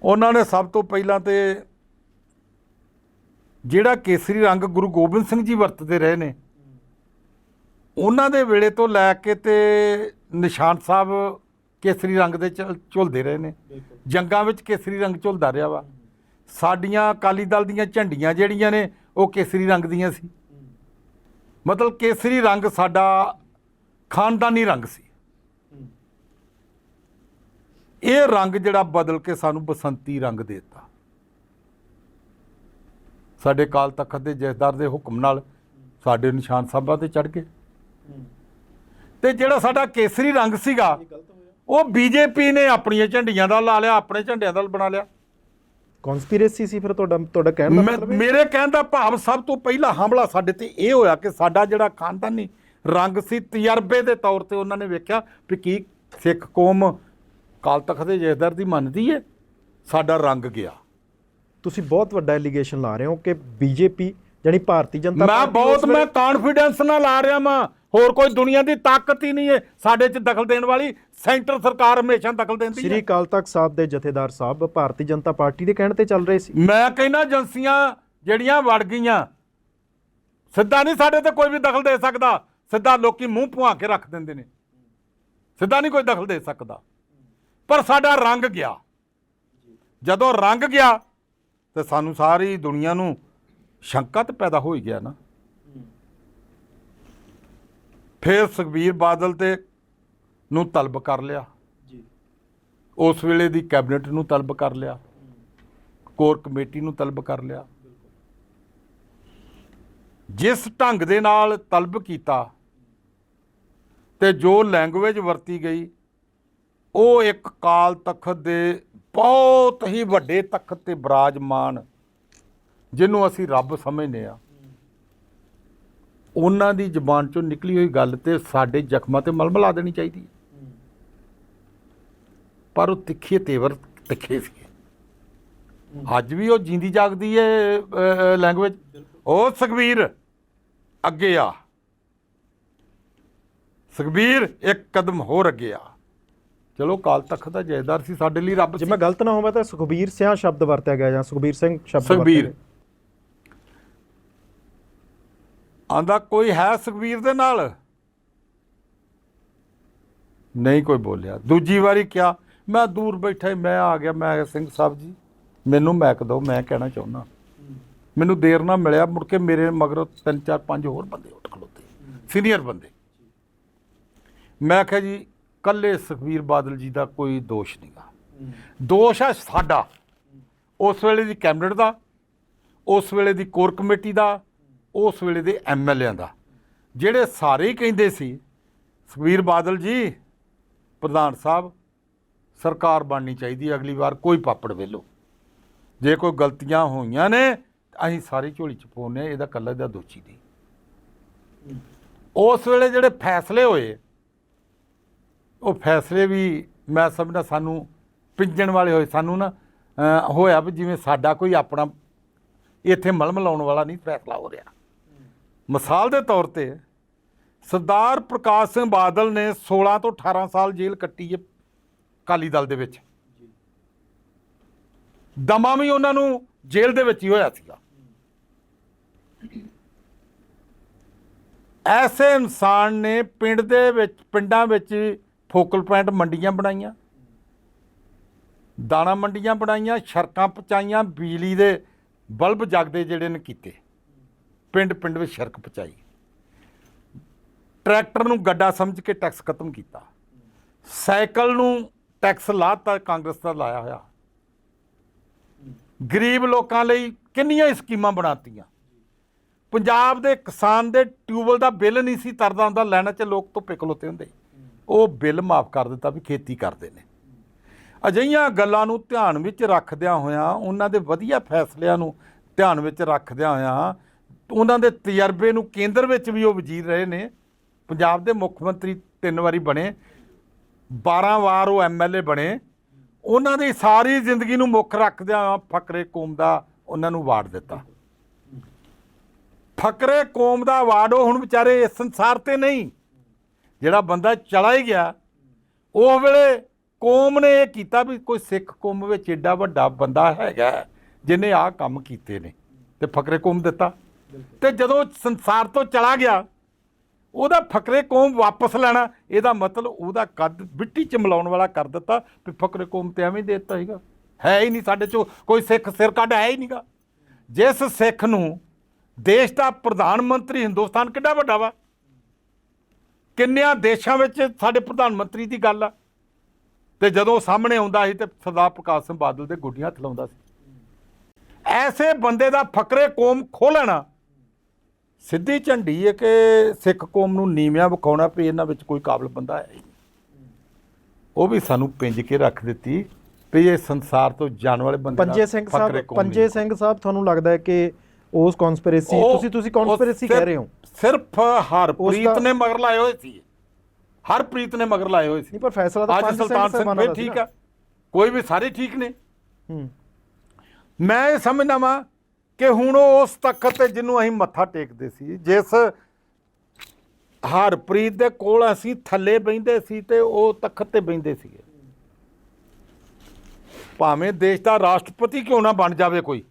ਉਹਨਾਂ ਨੇ ਸਭ ਤੋਂ ਪਹਿਲਾਂ ਤੇ ਜਿਹੜਾ ਕੇਸਰੀ ਰੰਗ ਗੁਰੂ ਗੋਬਿੰਦ ਸਿੰਘ ਜੀ ਵਰਤਦੇ ਰਹੇ ਨੇ ਉਹਨਾਂ ਦੇ ਵੇਲੇ ਤੋਂ ਲੈ ਕੇ ਤੇ ਨਿਸ਼ਾਨ ਸਾਹਿਬ ਕੇਸਰੀ ਰੰਗ ਦੇ ਝੁਲ- ਝੁਲਦੇ ਰਹੇ ਨੇ। ਜੰਗਾਂ ਵਿੱਚ ਕੇਸਰੀ ਰੰਗ ਝੁਲਦਾ ਰਿਹਾ ਵਾ। ਸਾਡੀਆਂ ਅਕਾਲੀ ਦਲ ਦੀਆਂ ਝੰਡੀਆਂ ਜਿਹੜੀਆਂ ਨੇ ਉਹ ਕੇਸਰੀ ਰੰਗ ਦੀਆਂ ਸੀ। ਮਤਲਬ ਕੇਸਰੀ ਰੰਗ ਸਾਡਾ ਖਾਨਦਾਨੀ ਰੰਗ ਸੀ। ਇਹ ਰੰਗ ਜਿਹੜਾ ਬਦਲ ਕੇ ਸਾਨੂੰ ਬਸੰਤੀ ਰੰਗ ਦੇ ਦਿੱਤਾ। ਸਾਡੇ ਕਾਲ ਤਖਤ ਦੇ ਜਥੇਦਾਰ ਦੇ ਹੁਕਮ ਨਾਲ ਸਾਡੇ ਨਿਸ਼ਾਨ ਸਾਹਿਬਾਂ ਤੇ ਚੜ ਗਏ। ਤੇ ਜਿਹੜਾ ਸਾਡਾ ਕੇਸਰੀ ਰੰਗ ਸੀਗਾ, ਉਹ ਬੀਜੇਪੀ ਨੇ ਆਪਣੀਆਂ ਝੰਡੀਆਂ ਦਾ ਲਾ ਲਿਆ, ਆਪਣੇ ਝੰਡਿਆਂ ਦਾ ਬਣਾ ਲਿਆ। ਕਨਸਪੀਰੇਸੀ ਸੀ ਫਿਰ ਤੁਹਾਡਾ ਤੁਹਾਡਾ ਕਹਿਣ ਦਾ ਮੈਂ- ਮਤਲਬ ਹੈ ਮੇਰੇ ਕਹਿਣ ਦਾ ਭਾਵ ਸਭ ਤੋਂ ਪਹਿਲਾ ਹਮਲਾ ਸਾਡੇ ਤੇ ਇਹ ਹੋਇਆ ਕਿ ਸਾਡਾ ਜਿਹੜਾ ਖਾਨਦਾਨੀ ਰੰਗ ਸੀ ਤਜਰਬੇ ਦੇ ਤੌਰ ਤੇ ਉਹਨਾਂ ਨੇ ਵੇਖਿਆ ਵੀ ਕੀ ਸਿੱਖ ਕੌਮ ਕਾਲ ਤਖਤ ਦੇ ਜਥੇਦਾਰ ਦੀ ਮੰਨਦੀ ਹੈ ਸਾਡਾ ਰੰਗ ਗਿਆ। ਤੁਸੀਂ ਬਹੁਤ ਵੱਡਾ ਐਲੀਗੇਸ਼ਨ ਲਾ ਰਹੇ ਹੋ ਕਿ ਬੀਜੇਪੀ ਜਾਣੀ ਭਾਰਤੀ ਜਨਤਾ ਮੈਂ ਬਹੁਤ ਮੈਂ ਕੌਨਫੀਡੈਂਸ ਨਾਲ ਆ ਰਿਹਾ ਮਾਂ ਹੋਰ ਕੋਈ ਦੁਨੀਆ ਦੀ ਤਾਕਤ ਹੀ ਨਹੀਂ ਹੈ। ਸਾਡੇ 'ਚ ਦਖਲ ਦੇਣ ਵਾਲੀ ਸੈਂਟਰ ਸਰਕਾਰ ਹਮੇਸ਼ਾ ਦਖਲ ਦਿੰਦੀ ਸ੍ਰੀ ਹੈ ਅਕਾਲ ਤਖਤ ਸਾਹਿਬ ਦੇ ਜਥੇਦਾਰ ਸਾਹਿਬ ਭਾਰਤੀ ਜਨਤਾ ਪਾਰਟੀ ਦੇ ਕਹਿਣ ਤੇ ਚੱਲ ਰਹੇ ਸੀ। ਮੈਂ ਕਹਿੰਦਾ ਏਜੰਸੀਆਂ ਜਿਹੜੀਆਂ ਵੜ ਗਈਆਂ ਸਿੱਧਾ ਨਹੀਂ ਸਾਡੇ ਤੇ ਕੋਈ ਵੀ ਦਖਲ ਦੇ ਸਕਦਾ। ਸਿੱਧਾ ਲੋਕੀ ਮੂੰਹ ਪੁਆ ਕੇ ਰੱਖ ਦਿੰਦੇ ਨੇ। ਸਿੱਧਾ ਨਹੀਂ ਕੋਈ ਦਖਲ ਦੇ ਸਕਦਾ। ਪਰ ਸਾਡਾ ਰੰਗ ਗਿਆ। ਜਦੋਂ ਰੰਗ ਗਿਆ ਤੇ ਸਾਨੂੰ ਸਾਰੀ ਦੁਨੀਆ ਨੂੰ ਸ਼ੰਕਾ ਤੇ ਪੈਦਾ ਹੋ ਹੀ ਗਿਆ ਨਾ। ਫਿਰ ਸੁਖਬੀਰ ਬਾਦਲ ਤੇ ਨੂੰ ਤਲਬ ਕਰ ਲਿਆ। ਜੀ। ਉਸ ਵੇਲੇ ਦੀ ਕੈਬਨਿਟ ਨੂੰ ਤਲਬ ਕਰ ਲਿਆ। ਕੋਰ ਕਮੇਟੀ ਨੂੰ ਤਲਬ ਕਰ ਲਿਆ। ਜਿਸ ਢੰਗ ਦੇ ਨਾਲ ਤਲਬ ਕੀਤਾ ਤੇ ਜੋ ਲੈਂਗੁਏਜ ਵਰਤੀ ਗਈ ਉਹ ਇੱਕ ਕਾਲ ਤਖਤ ਦੇ ਬਹੁਤ ਹੀ ਵੱਡੇ ਤਖਤ ਤੇ ਬਿਰਾਜਮਾਨ ਜਿਹਨੂੰ ਅਸੀਂ ਰੱਬ ਸਮਝਦੇ ਆ ਉਹਨਾਂ ਦੀ ਜ਼ੁਬਾਨ ਚੋਂ ਨਿਕਲੀ ਹੋਈ ਗੱਲ ਤੇ ਸਾਡੇ ਜ਼ਖਮਾਂ ਤੇ ਮਲਮ ਲਾ ਦੇਣੀ ਚਾਹੀਦੀ ਹੈ। ਪਰ ਉਹ ਤਿੱਖੇ ਤੇਵਰ ਤਿੱਖੇ ਸੀ। ਅੱਜ ਵੀ ਉਹ ਜਿੰਦੀ ਜਾਗਦੀ ਹੈ ਲੈਂਗੁਏਜ ਉਹ ਸੁਖਬੀਰ ਅੱਗੇ ਆ। ਸੁਖਬੀਰ ਇੱਕ ਕਦਮ ਹੋਰ ਅੱਗੇ ਆ। ਚਲੋ ਕਾਲ ਤਖਤ ਦਾ ਜੈਦਾਰ ਸੀ ਸਾਡੇ ਲਈ ਰੱਬ ਜੇ ਮੈਂ ਗਲਤ ਨਾ ਹੋਵਾਂ ਤਾਂ ਸੁਖਬੀਰ ਸਿਆਂ ਸ਼ਬਦ ਵਰਤਿਆ ਗਿਆ ਜਾਂ ਸੁਖਬੀਰ ਸਿੰਘ ਸ਼ਬਦ ਵਰਤਿਆ ਸੁਖਬੀਰ। ਗਿਆ। ਆਂਦਾ ਕੋਈ ਹੈ ਸੁਖਬੀਰ ਦੇ ਨਾਲ? ਨਹੀਂ ਕੋਈ ਬੋਲਿਆ। ਦੂਜੀ ਵਾਰੀ ਕਿਹਾ ਮੈਂ ਦੂਰ ਬੈਠਾ ਹੀ ਮੈਂ ਆ ਗਿਆ ਮੈਂ ਕਿਹਾ, ਸਿੰਘ ਸਾਹਿਬ ਜੀ। ਮੈਨੂੰ ਮੈਕ ਦਿਓ ਮੈਂ ਕਹਿਣਾ ਚਾਹੁੰਦਾ। ਮੈਨੂੰ ਦੇਰ ਨਾ ਮਿਲਿਆ ਮੁੜ ਕੇ ਮੇਰੇ ਮਗਰੋਂ ਤਿੰਨ ਚਾਰ ਪੰਜ ਹੋਰ ਬੰਦੇ ਉੱਠ ਖਲੋਤੇ। ਸੀਨੀਅਰ ਬੰਦੇ। ਮੈਂ ਕਿਹਾ ਜੀ ਕੱਲੇ ਸੁਖਬੀਰ ਬਾਦਲ ਜੀ ਦਾ ਕੋਈ ਦੋਸ਼ ਨਹੀਂਗਾ ਦੋਸ਼ ਹੈ ਸਾਡਾ। ਉਸ ਵੇਲੇ ਦੀ ਕੈਬਨਿਟ ਦਾ ਉਸ ਵੇਲੇ ਦੀ ਕੋਰ ਕਮੇਟੀ ਦਾ ਉਸ ਵੇਲੇ ਦੇ ਐਮਐਲਏਆਂ ਦਾ। ਜਿਹੜੇ ਸਾਰੇ ਹੀ ਕਹਿੰਦੇ ਸੀ, ਸੁਖਬੀਰ ਬਾਦਲ ਜੀ, ਪ੍ਰਧਾਨ ਸਾਹਿਬ, ਸਰਕਾਰ ਬਣਨੀ ਚਾਹੀਦੀ ਅਗਲੀ ਵਾਰ, ਕੋਈ ਪਾਪੜ ਵੇਲੋ। ਜੇ ਕੋਈ ਗਲਤੀਆਂ ਹੋਈਆਂ ਨੇ, ਤਾਂ ਅਸੀਂ ਸਾਰੀ ਝੋਲੀ ਚ ਪਾਉਂਦੇ ਹਾਂ, ਇਹਦਾ ਕੱਲਾ ਦਾ ਦੋਸ਼ੀ ਨਹੀਂ। ਉਸ ਵੇਲੇ ਜਿਹੜੇ ਫੈਸਲੇ ਹੋਏ, ਉਹ ਫੈਸਲੇ ਵੀ ਮੈਂ ਸਮਝਦਾ ਸਾਨੂੰ ਪਿੰਜਣ ਵਾਲੇ ਹੋਏ, ਸਾਨੂੰ ਨਾ ਹੋਇਆ ਵੀ ਜਿਵੇਂ ਸਾਡਾ ਕੋਈ ਆਪਣਾ ਇੱਥੇ ਮਲਮ ਲਾਉਣ ਵਾਲਾ ਨਹੀਂ ਫੈਸਲਾ ਹੋ ਰਿਹਾ। ਮਿਸਾਲ ਦੇ ਤੌਰ ਤੇ ਸਰਦਾਰ ਪ੍ਰਕਾਸ਼ ਸਿੰਘ ਬਾਦਲ ਨੇ 16 ਤੋਂ 18 ਸਾਲ ਜੇਲ੍ਹ ਕੱਟੀ ਹੈ ਕਾਲੀ ਦਲ ਦੇ ਵਿੱਚ। ਦਮਾ ਵੀ ਉਹਨਾਂ ਨੂੰ ਜੇਲ੍ਹ ਦੇ ਵਿੱਚ ਹੀ ਹੋਇਆ ਸੀਗਾ। ਐਸੇ ਇਨਸਾਨ ਨੇ ਪਿੰਡ ਦੇ ਵਿੱਚ, ਪਿੰਡਾਂ ਵਿੱਚ ਫੋਕਲ ਪੁਆਇੰਟ ਮੰਡੀਆਂ ਬਣਾਈਆਂ। ਦਾਣਾ ਮੰਡੀਆਂ ਬਣਾਈਆਂ, ਸੜਕਾਂ ਪਚਾਈਆਂ ਬਿਜਲੀ ਦੇ ਬਲਬ ਜਗਦੇ ਜਿਹੜੇ ਨੇ ਕੀਤੇ। ਪਿੰਡ ਪਿੰਡ ਵਿੱਚ ਸੜਕ ਪਹੁੰਚਾਈ। ਟਰੈਕਟਰ ਨੂੰ ਗੱਡਾ ਸਮਝ ਕੇ ਟੈਕਸ ਖਤਮ ਕੀਤਾ। ਸਾਈਕਲ ਨੂੰ ਟੈਕਸ ਲਾਤਾ, ਕਾਂਗਰਸ ਦਾ ਲਾਇਆ ਹੋਇਆ। ਗਰੀਬ ਲੋਕਾਂ ਲਈ ਕਿੰਨੀਆਂ ਸਕੀਮਾਂ ਬਣਾਤੀਆਂ। ਪੰਜਾਬ ਦੇ ਕਿਸਾਨ ਦੇ ਟਿਊਬਲ ਦਾ ਬਿੱਲ ਨਹੀਂ ਸੀ ਤਰਦਾ ਹੁੰਦਾ ਲੈਣਾ ਚ ਲੋਕ ਧੁੱਪੇ ਖਲੋਤੇ ਹੁੰਦੇ। ਉਹ ਬਿੱਲ ਮਾਫ ਕਰ ਦਿੱਤਾ ਵੀ ਖੇਤੀ ਕਰਦੇ ਨੇ। ਅਜਿਹੀਆਂ ਗੱਲਾਂ ਨੂੰ ਧਿਆਨ ਵਿੱਚ ਰੱਖਦਿਆਂ ਹੋਇਆਂ, ਉਹਨਾਂ ਦੇ ਵਧੀਆ ਫੈਸਲਿਆਂ ਨੂੰ ਧਿਆਨ ਵਿੱਚ ਰੱਖਦਿਆਂ ਹੋਇਆਂ ਉਹਨਾਂ ਦੇ ਤਜਰਬੇ ਨੂੰ ਕੇਂਦਰ ਵਿੱਚ ਵੀ ਉਹ ਵਜ਼ੀਰ ਰਹੇ ਨੇ। ਪੰਜਾਬ ਦੇ ਮੁੱਖ ਮੰਤਰੀ ਤਿੰਨ ਵਾਰੀ ਬਣੇ। 12 ਵਾਰ ਉਹ ਐਮਐਲਏ ਬਣੇ। ਉਹਨਾਂ ਦੀ ਸਾਰੀ ਜ਼ਿੰਦਗੀ ਨੂੰ ਮੁੱਖ ਰੱਖਦਿਆਂ ਫਕਰੇ ਕੌਮ ਦਾ ਉਹਨਾਂ ਨੂੰ ਵਾਰਡ ਦਿੱਤਾ। ਫਕਰੇ ਕੌਮ ਦਾ ਵਾਰਡ ਉਹ ਹੁਣ ਵਿਚਾਰੇ ਇਸ ਸੰਸਾਰ ਤੇ ਨਹੀਂ। ਜਿਹੜਾ ਬੰਦਾ ਚਲਾ ਹੀ ਗਿਆ, ਉਹ ਵੇਲੇ ਕੌਮ ਨੇ ਇਹ ਕੀਤਾ ਵੀ ਕੋਈ ਸਿੱਖ ਕੌਮ ਵਿੱਚ ਏਡਾ ਵੱਡਾ ਬੰਦਾ ਹੈਗਾ, ਜਿਹਨੇ ਆਹ ਕੰਮ ਕੀਤੇ ਨੇ ਤੇ ਫਕਰੇ ਕੌਮ ਦਿੱਤਾ। ਤੇ ਜਦੋਂ ਸੰਸਾਰ ਤੋਂ ਚਲਾ ਗਿਆ, ਉਹਦਾ ਫਕਰੇ ਕੌਮ ਵਾਪਸ ਲੈਣਾ, ਇਹਦਾ ਮਤਲਬ ਉਹਦਾ ਕੱਦ ਮਿੱਟੀ ਚ ਮਿਲਾਉਣ ਵਾਲਾ ਕਰ ਦਿੱਤਾ, ਵੀ ਫਕਰੇ ਕੌਮ ਤੇ ਐਵੇਂ ਦੇ ਦਿੱਤਾ ਸੀਗਾ। ਹੈ ਹੀ ਨਹੀਂ ਸਾਡੇ ਚੋਂ, ਕੋਈ ਸਿੱਖ ਸਿਰ ਕੱਢ ਹੈ ਹੀ ਨਹੀਂਗਾ। ਜਿਸ ਸਿੱਖ ਨੂੰ ਦੇਸ਼ ਦਾ ਪ੍ਰਧਾਨ ਮੰਤਰੀ ਹਿੰਦੁਸਤਾਨ ਕਿੱਡਾ ਵੱਡਾ ਵਾ? ਕਿੰਨਿਆਂ ਦੇਸ਼ਾਂ ਵਿੱਚ ਸਾਡੇ ਪ੍ਰਧਾਨ ਮੰਤਰੀ ਦੀ ਗੱਲ ਆ? ਤੇ ਜਦੋਂ ਸਾਹਮਣੇ ਆਉਂਦਾ ਸੀ ਤੇ ਸਰਦਾਰ ਪ੍ਰਕਾਸ਼ ਸਿੰਘ ਬਾਦਲ ਦੇ ਗੁੱਡੀਆਂ ਹੱਥ ਲਾਉਂਦਾ ਸੀ। ਐਸੇ ਬੰਦੇ ਦਾ ਫਕਰੇ ਕੌਮ ਖੋਲਣਾ ਸਿੱਧੀ ਝੰਡੀ ਹੈ ਕਿ ਸਿੱਖ ਕੌਮ ਨੂੰ ਨੀਵਿਆਂ ਵਿਖਾਉਣਾ ਵੀ ਇਹਨਾਂ ਵਿੱਚ ਕੋਈ ਕਾਬਲ ਬੰਦਾ ਹੈ ਉਹ ਵੀ ਸਾਨੂੰ ਪਿੰਜ ਕੇ ਰੱਖ ਦਿੱਤੀ ਵੀ ਇਹ ਸੰਸਾਰ ਤੋਂ ਜਾਣ ਵਾਲੇ ਬੰਦੇ ਪੰਜੇ ਸਿੰਘ ਸਾਹਿਬ ਪੰਜੇ। ਸਿੰਘ ਸਾਹਿਬ ਤੁਹਾਨੂੰ ਲੱਗਦਾ ਹੈ ਕਿ ਉਸ ਕਨਸਪੀਰੇਸੀ ਤੁਸੀਂ ਤੁਸੀਂ ਕਨਸਪੀਰੇਸੀ ਕਹਿ ਰਹੇ ਹੋ? ਸਿਰਫ ਹਰਪ੍ਰੀਤ ਨੇ ਮਗਰ ਲਾਏ ਹੋਏ ਸੀ। ਹਰਪ੍ਰੀਤ ਨੇ ਮਗਰ ਲਾਏ ਹੋਏ ਸੀ। ਨਹੀਂ ਪਰ ਫੈਸਲਾ ਤਾਂ ਪੰਜ ਸਿੰਘ ਸੁਲਤਾਨ ਸਿੰਘ ਵੀ ਠੀਕ। ਆ। ਕੋਈ ਵੀ ਸਾਰੇ ਠੀਕ ਨੇ। ਹੂੰ। ਮੈਂ ਇਹ ਸਮਝਦਾ ਵਾਂ ਕਿ ਹੁਣ ਉਹ ਉਸ ਤਖਤ ਤੇ ਜਿਹਨੂੰ ਅਸੀਂ ਮੱਥਾ ਟੇਕਦੇ ਸੀ, ਜਿਸ ਹਰਪ੍ਰੀਤ ਦੇ ਕੋਲ ਅਸੀਂ ਥੱਲੇ ਬੈੰਦੇ ਸੀ ਤੇ ਉਹ ਤਖਤ ਤੇ ਬੈੰਦੇ ਸੀਗੇ। ਭਾਵੇਂ ਦੇਸ਼ ਦਾ ਰਾਸ਼ਟਰਪਤੀ ਕਿਉਂ ਨਾ ਬਣ ਜਾਵੇ ਕੋਈ,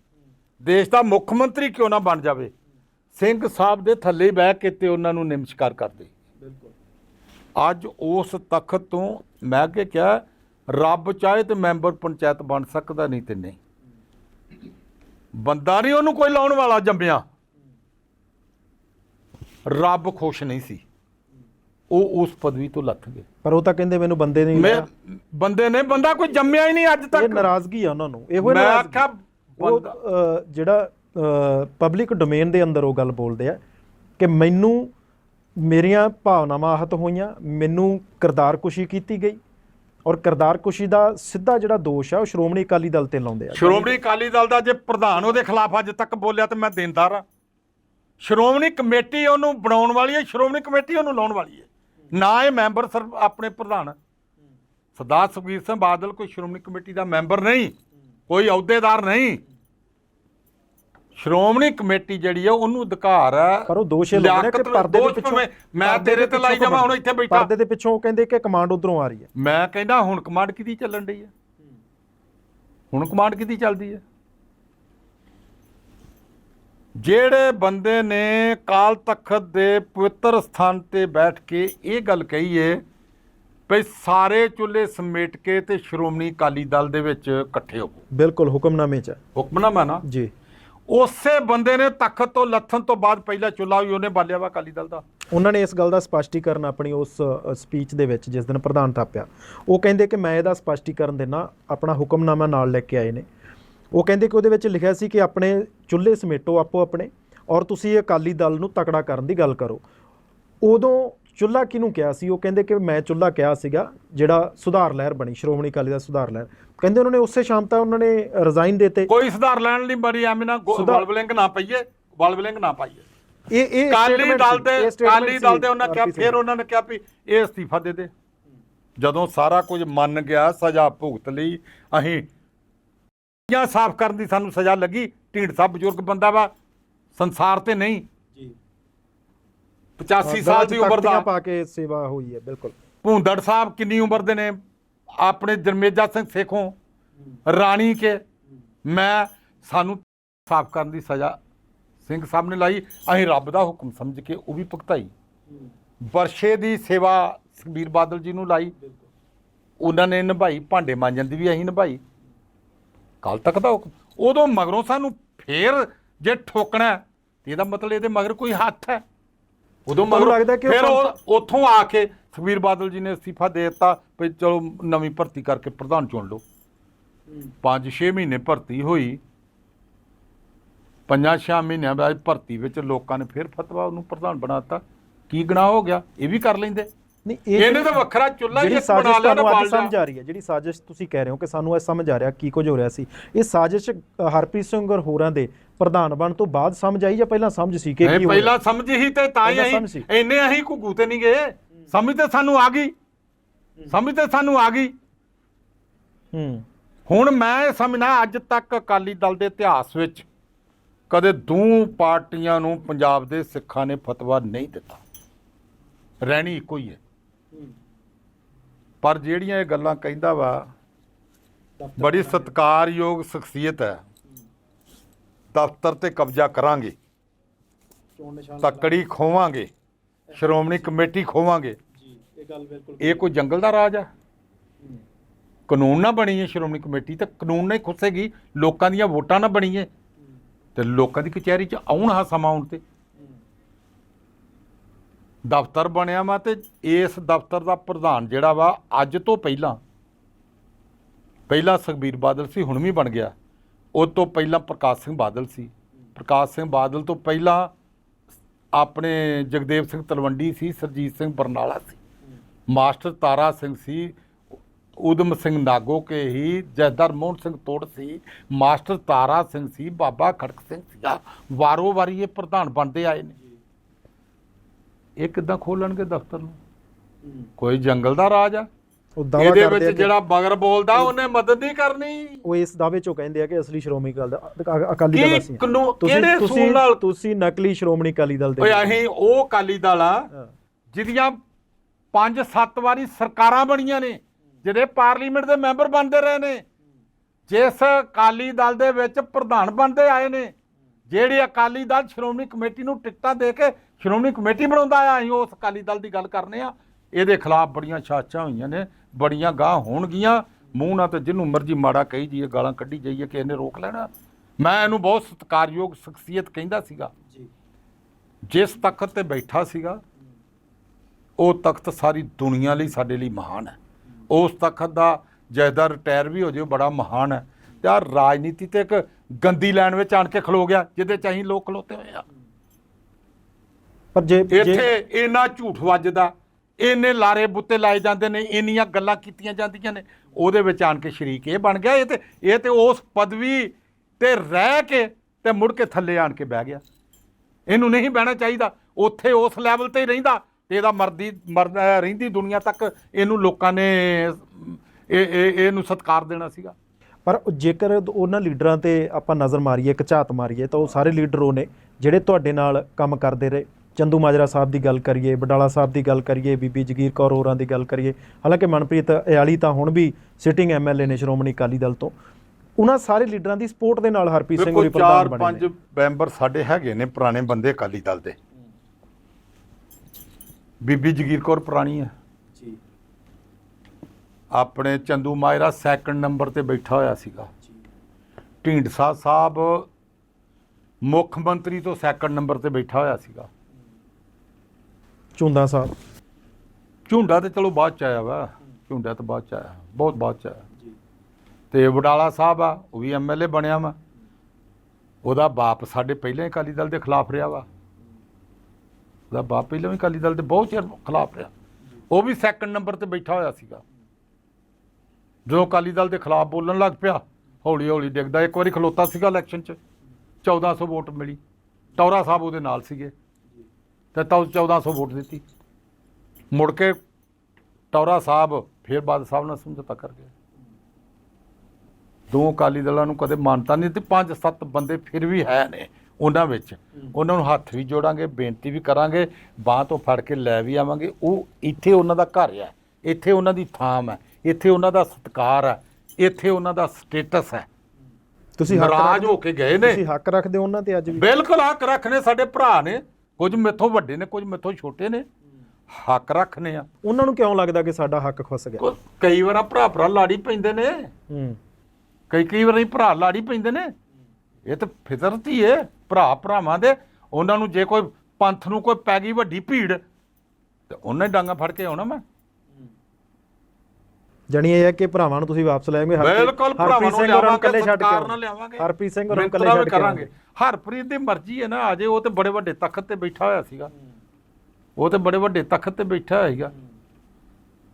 ਦੇਸ਼ ਦਾ ਮੁੱਖ ਮੰਤਰੀ ਕਿਉਂ ਨਾ ਬਣ ਜਾਵੇ, ਸਿੰਘ ਸਾਹਿਬ ਦੇ ਥੱਲੇ ਬਹਿ ਕੇ ਤੇ ਉਹਨਾਂ ਨੂੰ ਨਮਸਕਾਰ ਕਰਦੇ। ਅੱਜ ਉਸ ਤਖਤ ਤੋਂ ਮੈਂ ਕਿ ਕਿਹਾ, ਰੱਬ ਚਾਹੇ ਤੇ ਮੈਂਬਰ ਪੰਚਾਇਤ ਬਣ ਸਕਦਾ ਨਹੀਂ ਤੇ ਨਹੀਂ। ਬੰਦਾ ਨਹੀਂ ਉਹਨੂੰ ਕੋਈ ਲਾਉਣ ਵਾਲਾ ਜੰਮਿਆ। ਰੱਬ ਖੁਸ਼ ਨਹੀਂ ਸੀ। ਉਹ ਉਸ ਪਦਵੀ ਤੋਂ ਲੱਥ ਗਏ। ਪਰ ਉਹ ਤਾਂ ਕਹਿੰਦੇ ਮੈਨੂੰ ਬੰਦੇ ਨਹੀਂ ਮੈਂ। ਬੰਦੇ ਨੇ ਬੰਦਾ ਕੋਈ ਜੰਮਿਆ ਹੀ ਨਹੀਂ ਅੱਜ ਇਹ ਤੱਕ ਨਾਰਾਜ਼ਗੀ ਆ ਉਹਨਾਂ ਨੂੰ। ਇਹੋ ਮੈਂ ਅ, ਜਿਹੜਾ ਪਬਲਿਕ ਡੋਮੇਨ ਦੇ ਅੰਦਰ ਉਹ ਗੱਲ ਬੋਲਦੇ ਆ ਕਿ ਮੈਨੂੰ ਮੇਰੀਆਂ ਭਾਵਨਾਵਾਂ ਆਹਤ ਹੋਈਆਂ ਮੈਨੂੰ ਕਿਰਦਾਰਕੁਸ਼ੀ ਕੀਤੀ ਗਈ। ਔਰ ਕਿਰਦਾਰਕੁਸ਼ੀ ਦਾ ਸਿੱਧਾ ਜਿਹੜਾ ਦੋਸ਼ ਆ, ਉਹ ਸ਼੍ਰੋਮਣੀ ਅਕਾਲੀ ਦਲ ਤੇ ਲਾਉਂਦੇ ਆ। ਸ਼੍ਰੋਮਣੀ ਅਕਾਲੀ ਦਲ ਦਾ ਜੇ ਪ੍ਰਧਾਨ ਉਹਦੇ ਖਿਲਾਫ ਅੱਜ ਤੱਕ ਬੋਲਿਆ ਤੇ ਮੈਂ ਦੇਣਦਾਰ ਆ ਸ਼੍ਰੋਮਣੀ ਕਮੇਟੀ ਉਹਨੂੰ ਬਣਾਉਣ ਵਾਲੀ ਹੈ, ਸ਼੍ਰੋਮਣੀ ਕਮੇਟੀ ਉਹਨੂੰ ਲਾਉਣ ਵਾਲੀ ਹੈ। ਨਾ ਇਹ ਮੈਂਬਰ ਸਰ, ਆਪਣੇ ਪ੍ਰਧਾਨ। ਸਰਦਾਰ ਸੁਖਬੀਰ ਸਿੰਘ ਬਾਦਲ ਕੋਈ ਸ਼੍ਰੋਮਣੀ ਕਮੇਟੀ ਦਾ ਮੈਂਬਰ ਨਹੀਂ, ਕੋਈ ਅਹੁਦੇਦਾਰ ਨਹੀਂ। ਸ਼੍ਰੋਮਣੀ ਕਮੇਟੀ ਜਿਹੜੀ ਹੈ ਉਹਨੂੰ ਅਧਿਕਾਰ ਹੈ ਪਰ ਉਹ ਦੋਸ਼ ਇਹ ਲਾਉਂਦੇ ਨੇ ਕਿ ਪਰਦੇ ਦੇ ਪਿੱਛੋਂ ਮੈਂ ਤੇਰੇ ਤੇ ਲਾਈ ਜਾਵਾਂ ਹੁਣ ਇੱਥੇ ਬੈਠਾ। ਪਰਦੇ ਦੇ ਪਿੱਛੋਂ ਕਹਿੰਦੇ ਕਿ ਕਮਾਂਡ ਉਧਰੋਂ ਆ ਰਹੀ ਹੈ। ਮੈਂ ਕਹਿੰਦਾ ਹੁਣ ਕਮਾਂਡ ਕਿਹਦੀ ਚੱਲਣ ਰਹੀ ਹੈ ਹੁਣ ਕਮਾਂਡ ਕਿਹਦੀ ਚੱਲਦੀ ਹੈ ਜਿਹੜੇ ਬੰਦੇ ਨੇ ਕਾਲ ਤਖਤ ਦੇ ਪਵਿੱਤਰ ਸਥਾਨ ਤੇ ਬੈਠ ਕੇ ਇਹ ਗੱਲ ਕਹੀਏ ਵੀ ਸਾਰੇ ਚੁੱਲ੍ਹੇ ਸਮੇਟ ਕੇ ਤੇ ਸ਼੍ਰੋਮਣੀ ਅਕਾਲੀ ਦਲ ਦੇ ਵਿੱਚ ਇਕੱਠੇ ਹੋ ਬਿਲਕੁਲ ਹੁਕਮਨਾਮੇ 'ਚ। ਹੁਕਮਨਾਮਾ ਨਾ? ਜੀ। ਉਸੇ ਬੰਦੇ ਨੇ ਤਖਤ ਤੋਂ ਲੱਥਣ ਤੋਂ ਬਾਅਦ ਪਹਿਲਾ ਚੁੱਲ੍ਹਾ ਵੀ ਉਹਨੇ ਬਾਲਿਆ ਵਾ ਅਕਾਲੀ ਦਲ ਦਾ। ਉਹਨਾਂ ਨੇ ਇਸ ਗੱਲ ਦਾ ਸਪਸ਼ਟੀਕਰਨ ਆਪਣੀ ਉਸ ਸਪੀਚ ਦੇ ਵਿੱਚ ਜਿਸ ਦਿਨ ਪ੍ਰਧਾਨ ਥਾਪਿਆ, ਉਹ ਕਹਿੰਦੇ ਕਿ ਮੈਂ ਇਹਦਾ ਸਪਸ਼ਟੀਕਰਨ ਦੇਣਾ ਆਪਣਾ ਹੁਕਮਨਾਮਾ ਨਾਲ ਲੈ ਕੇ ਆਏ ਨੇ। ਉਹ ਕਹਿੰਦੇ ਕਿ ਉਹਦੇ ਵਿੱਚ ਲਿਖਿਆ ਸੀ ਕਿ ਆਪਣੇ ਚੁੱਲ੍ਹੇ ਸਮੇਟੋ ਆਪੋ ਆਪਣੇ ਔਰ ਤੁਸੀਂ ਅਕਾਲੀ ਦਲ ਨੂੰ ਤਕੜਾ ਕਰਨ ਦੀ ਗੱਲ ਕਰੋ। ਉਦੋਂ ਚੁੱਲ੍ਹਾ ਕਿਹਨੂੰ ਕਿਹਾ ਸੀ? ਉਹ ਕਹਿੰਦੇ ਕਿ ਮੈਂ ਚੁੱਲ੍ਹਾ ਕਿਹਾ ਸੀਗਾ ਜਿਹੜਾ ਸੁਧਾਰ ਲਹਿਰ ਬਣੀ ਸ਼੍ਰੋਮਣੀ ਅਕਾਲੀ ਦਾ ਸੁਧਾਰ ਲਹਿਰ। ਕਹਿੰਦੇ ਉਹਨਾਂ ਨੇ ਉਸੇ ਸ਼ਾਮ ਤਾਂ ਉਹਨਾਂ ਨੇ ਰਿਜ਼ਾਈਨ ਦਿੱਤੇ ਕੋਈ ਸੁਧਾਰ ਲੈਣ ਲਈ ਮਰੀ ਐਵੇਂ ਨਾ ਵਲਵਲਿੰਗ ਨਾ ਪਈਏ ਵਲਵਲਿੰਗ ਨਾ ਪਾਈਏ। ਇਹ ਇਹ ਕਾਲੀ ਦਲ ਦੇ ਕਾਲੀ ਦਲ ਦੇ ਉਹਨਾਂ ਕਿਹਾ ਫਿਰ ਉਹਨਾਂ ਨੇ ਕਿਹਾ ਵੀ ਇਹ ਅਸਤੀਫਾ ਦੇ ਦੇ। ਜਦੋਂ ਸਾਰਾ ਕੁਝ ਮੰਨ ਗਿਆ ਸਜ਼ਾ ਭੁਗਤ ਲਈ ਅਸੀਂ ਜਾਂ ਸਾਫ਼ ਕਰਨ ਦੀ ਸਾਨੂੰ ਸਜ਼ਾ ਲੱਗੀ ਢੀਂਡ ਸਾਹਿਬ ਬਜ਼ੁਰਗ ਬੰਦਾ ਵਾ ਸੰਸਾਰ ਤੇ ਨਹੀਂ। 85 ਸਾਲ ਦੀ ਉਮਰ ਦਾ। ਪਾ ਕੇ ਸੇਵਾ ਹੋਈ ਹੈ ਬਿਲਕੁਲ। ਭੂੰਦੜ ਸਾਹਿਬ ਕਿੰਨੀ ਉਮਰ ਦੇ ਨੇ? ਆਪਣੇ ਜਰਮੇਜਾ ਸਿੰਘ ਸੇਖੋਂ ਰਾਣੀ ਕੇ। ਮੈਂ ਸਾਨੂੰ ਸਾਫ਼ ਕਰਨ ਦੀ ਸਜ਼ਾ ਸਿੰਘ ਸਾਹਿਬ ਨੇ ਲਾਈ। ਅਸੀਂ ਰੱਬ ਦਾ ਹੁਕਮ ਸਮਝ ਕੇ ਉਹ ਵੀ ਭੁਗਤਾਈ। ਵਰਸ਼ੇ ਦੀ ਸੇਵਾ ਸੁਖਬੀਰ ਬਾਦਲ ਜੀ ਨੂੰ ਲਾਈ। ਉਹਨਾਂ ਨੇ ਨਿਭਾਈ ਭਾਂਡੇ ਮਾਂਜਣ ਦੀ ਵੀ ਅਸੀਂ ਨਿਭਾਈ। ਕੱਲ ਤੱਕ ਦਾ ਹੁਕਮ। ਉਦੋਂ ਮਗਰੋਂ ਸਾਨੂੰ ਫੇਰ ਜੇ ਠੋਕਣਾ ਤੇ ਇਹਦਾ ਮਤਲਬ ਇਹਦੇ ਮਗਰ ਕੋਈ ਹੱਥ ਹੈ। ਉਦੋਂ ਮਗਰੋਂ ਲੱਗਦਾ ਕਿ ਫਿਰ ਉੱਥੋਂ ਆ ਕੇ ਸੁਖਬੀਰ ਬਾਦਲ ਜੀ ਨੇ ਅਸਤੀਫਾ ਦੇ ਦਿੱਤਾ ਵੀ ਚਲੋ ਨਵੀਂ ਭਰਤੀ ਕਰਕੇ ਪ੍ਰਧਾਨ ਚੁਣ ਲਓ। 5-6 ਮਹੀਨੇ ਭਰਤੀ ਹੋਈ। ਪੰਜਾਂ ਛੇ ਮਹੀਨਿਆਂ ਬਾਅਦ ਭਰਤੀ ਵਿੱਚ ਲੋਕਾਂ ਨੇ ਫਿਰ ਫਤਵਾ ਉਹਨੂੰ ਪ੍ਰਧਾਨ ਬਣਾਤਾ ਕੀ ਗੁਨਾਹ ਹੋ ਗਿਆ? ਇਹ ਵੀ ਕਰ ਲੈਂਦੇ। ਨਹੀਂ ਇਹਨੇ ਤਾਂ ਵੱਖਰਾ ਚੁੱਲ੍ਹਾ ਹੀ ਬਣਾ ਲਿਆ ਨਾ ਬਾਲ ਸਮਝ ਆ ਰਹੀ ਹੈ ਜਿਹੜੀ ਸਾਜ਼ਿਸ਼ ਤੁਸੀਂ ਕਹਿ ਰਹੇ ਹੋ ਕਿ ਸਾਨੂੰ ਇਹ ਸਮਝ ਆ ਰਿਹਾ ਕੀ ਕੁਝ ਹੋ ਰਿਹਾ ਸੀ। ਇਹ ਸਾਜ਼ਿਸ਼ ਹਰਪ੍ਰੀਤ ਸਿੰਘ ਔਰ ਹੋਰਾਂ ਦੇ ਪ੍ਰਧਾਨ ਬਣ ਤੋਂ ਬਾਅਦ ਸਮਝ ਆਈ ਜਾਂ ਪਹਿਲਾਂ ਸਮਝ ਸੀ ਕਿ ਕੀ ਹੋ ਪਹਿਲਾਂ ਸਮਝ ਹੀ ਤੇ ਤਾਂ ਹੀ ਪਹਿਲਾਂ ਸਮਝ ਅਸੀਂ ਸੀ। ਇੰਨੇ ਅਸੀਂ ਘੁੱਗੂ ਤੇ ਨਹੀਂ ਗਏ। ਸਮਝ ਤੇ ਸਾਨੂੰ ਆ ਗਈ। ਸਮਝ ਤੇ ਸਾਨੂੰ ਆ ਗਈ। ਹੂੰ। ਹੁਣ ਮੈਂ ਸਮਝਣਾ ਅੱਜ ਤੱਕ ਅਕਾਲੀ ਦਲ ਦੇ ਇਤਿਹਾਸ ਵਿੱਚ ਕਦੇ ਦੋ ਪਾਰਟੀਆਂ ਨੂੰ ਪੰਜਾਬ ਦੇ ਸਿੱਖਾਂ ਨੇ ਫਤਵਾ ਨਹੀਂ ਦਿੱਤਾ। ਰਹਿਣੀ ਇੱਕੋ ਹੀ ਹੈ। ਪਰ ਜਿਹੜੀਆਂ ਇਹ ਗੱਲਾਂ ਕਹਿੰਦਾ ਵਾ ਬੜੀ ਸਤਿਕਾਰਯੋਗ ਸ਼ਖਸੀਅਤ ਹੈ। ਦਫ਼ਤਰ ਤੇ ਕਬਜ਼ਾ ਕਰਾਂਗੇ। ਚੋਣ ਨਿਸ਼ਾਨ ਤੱਕੜੀ ਖੋਵਾਂਗੇ। ਸ਼੍ਰੋਮਣੀ ਕਮੇਟੀ ਖੋਵਾਂਗੇ। ਜੀ ਇਹ ਗੱਲ ਬਿਲਕੁਲ ਇਹ ਕੋਈ ਜੰਗਲ ਦਾ ਰਾਜ ਹੈ ਕਾਨੂੰਨ ਨਾ ਬਣੀ ਹੈ ਸ਼੍ਰੋਮਣੀ ਕਮੇਟੀ ਤਾਂ ਕਾਨੂੰਨ ਨਹੀਂ ਖੁੱਸੇਗੀ, ਲੋਕਾਂ ਦੀਆਂ ਵੋਟਾਂ ਨਾ ਬਣੀ ਹੈ ਤੇ ਲੋਕਾਂ ਦੀ ਕਚਹਿਰੀ 'ਚ ਆਉਣ ਹਾਂ ਸਮਾਂ ਆਉਣ ਤੇ। ਦਫ਼ਤਰ ਬਣਿਆ ਵਾ ਤੇ ਇਸ ਦਫ਼ਤਰ ਦਾ ਪ੍ਰਧਾਨ ਜਿਹੜਾ ਵਾ ਅੱਜ ਤੋਂ ਪਹਿਲਾਂ ਪਹਿਲਾਂ ਸੁਖਬੀਰ ਬਾਦਲ ਸੀ, ਹੁਣ ਵੀ ਬਣ ਗਿਆ। ਉਹ ਤੋਂ ਪਹਿਲਾਂ ਪ੍ਰਕਾਸ਼ ਸਿੰਘ ਬਾਦਲ ਸੀ। ਪ੍ਰਕਾਸ਼ ਸਿੰਘ ਬਾਦਲ ਤੋਂ ਪਹਿਲਾਂ ਆਪਣੇ ਜਗਦੇਵ ਸਿੰਘ ਤਲਵੰਡੀ ਸੀ ਸਰਜੀਤ ਸਿੰਘ ਬਰਨਾਲਾ ਸੀ। ਮਾਸਟਰ ਤਾਰਾ ਸਿੰਘ ਸੀ ਉਦਮ ਸਿੰਘ ਨਾਗੋ ਕੇ ਹੀ ਜੈਦਰ ਮੋਹਨ ਸਿੰਘ ਤੋੜ ਸੀ ਮਾਸਟਰ ਤਾਰਾ ਸਿੰਘ ਸੀ ਬਾਬਾ ਖੜਕ ਸਿੰਘ ਸੀਗਾ। ਵਾਰੋ ਵਾਰੀ ਇਹ ਪ੍ਰਧਾਨ ਬਣਦੇ ਆਏ ਨੇ। ਇਹ ਕਿੱਦਾਂ ਖੋਲਣਗੇ ਦਫ਼ਤਰ ਨੂੰ? ਕੋਈ ਜੰਗਲ ਦਾ ਰਾਜ ਆ। ਉਹ ਇਹਦੇ ਕਰਦੇ ਆ ਵਿੱਚ ਕਿ- ਜਿਹੜਾ ਬਗਰ ਬੋਲਦਾ ਉਹਨੇ ਮਦਦ ਨਹੀਂ ਕਰਨੀ ਉਹ ਇਸ ਦਾਅਵੇ ਚੋਂ ਕਹਿੰਦੇ ਆ ਕਿ ਅਸਲੀ ਸ਼੍ਰੋਮਣੀ ਅਕਾਲੀ ਦਲ ਅ- ਅਕਾਲੀ ਦਲ ਕੀ ਅਸੀਂ। ਕਾਨੂੰਨ- ਤੁਸੀਂ ਕਿਹੜੇ ਤੁਸੀਂ ਅਸੂਲ ਨਾਲ? ਤੁਸੀਂ ਨਕਲੀ ਸ਼੍ਰੋਮਣੀ ਅਕਾਲੀ ਦਲ ਦੇ ਓਏ ਅਸੀਂ ਉਹ ਅਕਾਲੀ ਦਲ ਆ ਹਾਂ। ਜਿਹਦੀਆਂ 5-7 ਵਾਰੀ ਸਰਕਾਰਾਂ ਬਣੀਆਂ ਨੇ ਜਿਹੜੇ ਪਾਰਲੀਮੈਂਟ ਦੇ ਮੈਂਬਰ ਬਣਦੇ ਰਹੇ ਨੇ ਜਿਸ ਅਕਾਲੀ ਦਲ ਦੇ ਵਿੱਚ ਪ੍ਰਧਾਨ ਬਣਦੇ ਆਏ ਨੇ ਜਿਹੜੇ ਅਕਾਲੀ ਦਲ ਸ਼੍ਰੋਮਣੀ ਕਮੇਟੀ ਨੂੰ ਟਿਕਟਾਂ ਦੇ ਕੇ ਸ਼੍ਰੋਮਣੀ ਕਮੇਟੀ ਬਣਾਉਂਦਾ ਆ ਅਸੀਂ ਉਸ ਅਕਾਲੀ ਦਲ ਦੀ ਗੱਲ ਕਰਨੇ ਆ ਇਹਦੇ ਖਿਲਾਫ ਬੜੀਆਂ ਛਾਛਾਂ ਹੋਈਆਂ ਨੇ ਬੜੀਆਂ ਗਾਹ ਹੋਣਗੀਆਂ। ਮੂੰਹ ਨਾਲ ਤੇ ਜਿੰਨੂੰ ਮਰਜ਼ੀ ਮਾੜਾ ਕਹੀ ਜਾਈਏ ਗਾਲਾਂ ਕੱਢੀ ਜਾਈਏ ਕਿ ਇਹਨੇ ਰੋਕ ਲੈਣਾ। ਮੈਂ ਇਹਨੂੰ ਬਹੁਤ ਸਤਿਕਾਰਯੋਗ ਸ਼ਖਸੀਅਤ ਕਹਿੰਦਾ ਸੀਗਾ। ਜਿਸ ਤਖਤ ਤੇ ਬੈਠਾ ਸੀਗਾ ਉਹ ਤਖਤ ਸਾਰੀ ਦੁਨੀਆ ਲਈ ਸਾਡੇ ਲਈ ਮਹਾਨ ਹੈ। ਉਸ ਤਖਤ ਦਾ ਜੈਦਾ ਰਿਟਾਇਰ ਵੀ ਹੋ ਉਹ ਬੜਾ ਮਹਾਨ ਹੈ। ਤੇ ਆ ਰਾਜਨੀਤੀ ਤੇ ਇੱਕ ਗੰਦੀ ਲਾਈਨ ਵਿੱਚ ਆਣ ਕੇ ਖਲੋ ਗਿਆ ਜਿਹਦੇ ਚ ਅਸੀਂ ਲੋਕ ਖਲੋਤੇ ਹੋਏ ਆ। ਪਰ ਜੇ ਇੱਥੇ ਇੰਨਾ ਝੂਠ ਵੱਜਦਾ ਇੰਨੇ ਲਾਰੇ ਬੁੱਤੇ ਲਾਏ ਜਾਂਦੇ ਨੇ, ਇੰਨੀਆਂ ਗੱਲਾਂ ਕੀਤੀਆਂ ਜਾਂਦੀਆਂ ਨੇ। ਉਹਦੇ ਵਿੱਚ ਆਣ ਕੇ ਸ਼ਰੀਕ ਇਹ ਬਣ ਗਿਆ, ਇਹ ਤੇ ਇਹ ਤੇ ਉਸ ਪਦਵੀ ਤੇ ਰਹਿ ਕੇ ਤੇ ਮੁੜ ਕੇ ਥੱਲੇ ਆਣ ਕੇ ਬਹਿ ਗਿਆ। ਇਹਨੂੰ ਨਹੀਂ ਬਹਿਣਾ ਚਾਹੀਦਾ। ਉੱਥੇ ਉਸ ਲੈਵਲ ਤੇ ਹੀ ਰਹਿੰਦਾ ਤੇ ਇਹਦਾ ਮਰਦੀ, ਮਰਦ ਰਹਿੰਦੀ ਦੁਨੀਆ ਤੱਕ ਇਹਨੂੰ ਲੋਕਾਂ ਨੇ ਇਹ ਇਹ, ਇਹਨੂੰ ਸਤਿਕਾਰ ਦੇਣਾ ਸੀਗਾ। ਪਰ ਜੇਕਰ ਉਹਨਾਂ ਲੀਡਰਾਂ ਤੇ ਆਪਾਂ ਨਜ਼ਰ ਮਾਰੀਏ, ਇੱਕ ਝਾਤ ਮਾਰੀਏ, ਤਾਂ ਉਹ ਸਾਰੇ ਲੀਡਰ ਉਹ ਨੇ ਜਿਹੜੇ ਤੁਹਾਡੇ ਨਾਲ ਕੰਮ ਕਰਦੇ ਰਹੇ। ਚੰਦੂ ਮਾਜਰਾ ਸਾਹਿਬ ਦੀ ਗੱਲ ਕਰੀਏ ਬਡਾਲਾ ਸਾਹਿਬ ਦੀ ਗੱਲ ਕਰੀਏ ਬੀਬੀ ਜਗੀਰ ਕੌਰ ਹੋਰਾਂ ਦੀ ਗੱਲ ਕਰੀਏ। ਹਾਲਾਂਕਿ ਮਨਪ੍ਰੀਤ ਇਆਲੀ ਤਾਂ ਹੁਣ ਵੀ ਸਿਟਿੰਗ ਐਮਐਲਏ ਨੇ ਸ਼੍ਰੋਮਣੀ ਅਕਾਲੀ ਦਲ ਤੋਂ। ਉਹਨਾਂ ਸਾਰੇ ਲੀਡਰਾਂ ਦੀ ਸਪੋਰਟ ਦੇ ਨਾਲ ਹਰਪ੍ਰੀਤ ਸਿੰਘ ਹੋਰੀ ਪ੍ਰਧਾਨ ਚਾਰ ਬਣੇ ਪੰਜ ਨੇ ਮੈਂਬਰ ਸਾਡੇ ਹੈਗੇ ਨੇ ਪੁਰਾਣੇ ਬੰਦੇ ਅਕਾਲੀ ਦਲ ਦੇ। ਬੀਬੀ ਜਗੀਰ ਕੌਰ ਪੁਰਾਣੀ ਹੈ। ਜੀ। ਆਪਣੇ ਚੰਦੂ ਮਾਇਰਾ ਸੈਕੰਡ ਨੰਬਰ ਤੇ ਬੈਠਾ ਹੋਇਆ ਸੀਗਾ। ਢੀਂਡਸਾ ਸਾਹਿਬ ਮੁੱਖ ਮੰਤਰੀ ਤੋਂ ਸੈਕੰਡ ਨੰਬਰ ਤੇ ਬੈਠਾ ਹੋਇਆ ਸੀਗਾ। ਚੁੰਦਾ ਸਾਹਿਬ ਝੁੰਡਾ ਤੇ ਚਲੋ ਬਾਅਦ ਚ ਆਇਆ ਵਾ। ਝੁੰਡਾ ਤਾਂ ਬਾਅਦ ਚ ਆਇਆ। ਬਹੁਤ ਬਾਅਦ ਚ ਆਇਆ। ਤੇ ਵਡਾਲਾ ਸਾਹਿਬ ਆ, ਉਹ ਵੀ ਐਮਐਲਏ ਬਣਿਆ ਵਾ। ਉਹਦਾ ਬਾਪ ਸਾਡੇ ਪਹਿਲੇ ਅਕਾਲੀ ਦਲ ਦੇ ਖਿਲਾਫ ਰਿਹਾ ਵਾ। ਉਹਦਾ ਬਾਪ ਪਹਿਲਾਂ ਵੀ ਅਕਾਲੀ ਦਲ ਦੇ ਬਹੁਤ ਚਿਰ ਖਿਲਾਫ ਰਿਹਾ। ਉਹ ਵੀ ਸੈਕੰਡ ਨੰਬਰ ਤੇ ਬੈਠਾ ਹੋਇਆ ਸੀਗਾ। ਜੋ ਅਕਾਲੀ ਦਲ ਦੇ ਖਿਲਾਫ ਬੋਲਣ ਲੱਗ ਪਿਆ, ਹੌਲੀ ਹੌਲੀ ਡਿੱਗਦਾ। ਇੱਕ ਵਾਰੀ ਖਲੋਤਾ ਸੀਗਾ ਇਲੈਕਸ਼ਨ 'ਚ। 1400 ਵੋਟ ਮਿਲੀ। ਟੌਰਾ ਸਾਹਿਬ ਉਹਦੇ ਨਾਲ ਸੀਗੇ। ਤੇ ਤਾਂ 1400 ਵੋਟ ਦਿੱਤੀ। ਮੁੜ ਕੇ ਟੌਰਾ ਸਾਹਿਬ ਫਿਰ ਬਾਦ ਸਾਹਿਬ ਨਾਲ ਸਮਝੌਤਾ ਕਰ ਗਏ। ਦੋ ਅਕਾਲੀ ਦਲਾਂ ਨੂੰ ਕਦੇ ਮਾਨਤਾ ਨਹੀਂ ਦਿੱਤੀ ਪੰਜ ਸੱਤ ਬੰਦੇ ਫਿਰ ਵੀ ਹੈ ਨੇ ਉਹਨਾਂ ਵਿੱਚ। ਉਹਨਾਂ ਨੂੰ ਹੱਥ ਵੀ ਜੋੜਾਂਗੇ ਬੇਨਤੀ ਵੀ ਕਰਾਂਗੇ ਬਾਹ ਤੋਂ ਫੜ ਕੇ ਲੈ ਵੀ ਆਵਾਂਗੇ। ਉਹ ਇੱਥੇ ਉਹਨਾਂ ਦਾ ਘਰ ਹੈ ਇੱਥੇ ਉਹਨਾਂ ਦੀ ਥਾਂ ਹੈ ਇੱਥੇ ਉਹਨਾਂ ਦਾ ਸਤਿਕਾਰ ਹੈ ਇੱਥੇ ਉਹਨਾਂ ਦਾ ਸਟੇਟਸ ਹੈ। ਤੁਸੀਂ ਹੱਕ ਨਾਰਾਜ਼ ਹੋ ਕੇ ਗਏ ਨੇ। ਤੁਸੀਂ ਹੱਕ ਰੱਖਦੇ ਹੋ ਉਹਨਾਂ ਤੇ ਅੱਜ ਵੀ? ਬਿਲਕੁਲ ਹੱਕ ਰੱਖਨੇ ਸਾਡੇ ਭਰਾ ਨੇ। ਕੁਝ ਮੇਥੋਂ ਵੱਡੇ ਨੇ ਕੁਝ ਮੇਥੋਂ ਛੋਟੇ ਨੇ। ਹੱਕ ਰੱਖਨੇ ਆ। ਉਹਨਾਂ ਨੂੰ ਕਿਉਂ ਲੱਗਦਾ ਕਿ ਸਾਡਾ ਹੱਕ ਖੁੱਸ ਗਿਆ? ਕੋ- ਕਈ ਵਾਰ ਭਰਾ ਭਰਾ ਲਾੜੀ ਪੈਂਦੇ ਨੇ। ਹੂੰ। ਕਈ ਕਈ ਵਾਰ ਨਹੀਂ ਭਰਾ ਲਾੜੀ ਪੈਂਦੇ ਨੇ। ਇਹ ਤਾਂ ਫਿਤਰਤ ਹੀ ਏ ਭਰਾ ਭਰਾਵਾਂ ਦੇ। ਉਹਨਾਂ ਨੂੰ ਜੇ ਕੋਈ ਪੰਥ ਨੂੰ ਕੋਈ ਪੈ ਗਈ ਵੱਡੀ ਭੀੜ ਤੇ ਉਹਨੇ ਡਾਂਗਾ ਫੜ ਕੇ ਆਉਣਾ ਮੈਂ। ਜਣੀ ਇਹ ਹੈ ਕਿ ਭਰਾਵਾਂ ਨੂੰ ਤੁਸੀਂ ਵਾਪਸ ਲੈ ਆਓਗੇ ਹਰਪ੍ਰੀਤ- ਬਿਲਕੁਲ ਭਰਾਵਾਂ ਨੂੰ ਲਿਆਵਾਂਗੇ ਆਓਗੇ। ਨਾਲ ਲਿਆਵਾਂਗੇ। ਹਰਪ੍ਰੀਤ ਸਿੰਘ ਹੋਰਾਂ ਨੂੰ ਇਕੱਲੇ ਛੱਡ ਕੇ ਕਰਾਂਗੇ। ਹਰਪ੍ਰੀਤ ਦੀ ਮਰਜ਼ੀ ਹੈ ਨਾ ਆਜੇ ਉਹ ਤੇ ਬੜੇ ਵੱਡੇ ਤਖਤ ਤੇ ਬੈਠਾ ਹੋਇਆ ਸੀਗਾ। ਉਹ ਤੇ ਬੜੇ ਵੱਡੇ ਤਖਤ ਤੇ ਬੈਠਾ ਹੋਇਆ ਸੀਗਾ।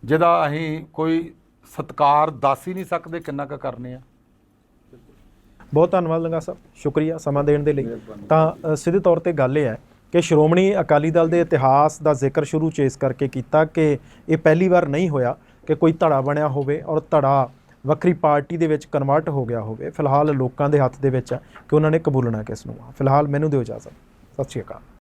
ਜਿਹਦਾ ਅਸੀਂ ਕੋਈ ਸਤਕਾਰ ਦੱਸ ਹੀ ਨਹੀਂ ਸਕਦੇ ਕਿੰਨਾ ਕੁ ਕਰਨੇ ਆ। ਬਹੁਤ ਧੰਨਵਾਦ ਲੰਗਾ ਸਾਹਿਬ ਸ਼ੁਕਰੀਆ ਸਮਾਂ ਦੇਣ ਦੇ ਲਈ। ਤਾਂ ਸਿੱਧੇ ਤੌਰ ਤੇ ਗੱਲ ਇਹ ਹੈ ਕਿ ਸ਼੍ਰੋਮਣੀ ਅਕਾਲੀ ਦਲ ਦੇ ਇਤਿਹਾਸ ਦਾ ਜ਼ਿਕਰ ਸ਼ੁਰੂ ਚ ਇਸ ਕਰਕੇ ਕੀਤਾ ਕਿ ਇਹ ਪਹਿਲੀ ਵਾਰ ਨਹੀਂ ਹੋਇਆ। ਕਿ ਕੋਈ ਧੜਾ ਬਣਿਆ ਹੋਵੇ ਔਰ ਧੜਾ ਵੱਖਰੀ ਪਾਰਟੀ ਦੇ ਵਿੱਚ ਕਨਵਰਟ ਹੋ ਗਿਆ ਹੋਵੇ, ਫਿਲਹਾਲ ਲੋਕਾਂ ਦੇ ਹੱਥ ਦੇ ਵਿੱਚ ਹੈ ਕਿ ਉਹਨਾਂ ਨੇ ਕਬੂਲਣਾ ਕਿਸ ਨੂੰ ਆ। ਫਿਲਹਾਲ ਮੈਨੂੰ ਦਿਓ ਇਜਾਜ਼ਤ ਸਤਿ ਸ਼੍ਰੀ ਅਕਾਲ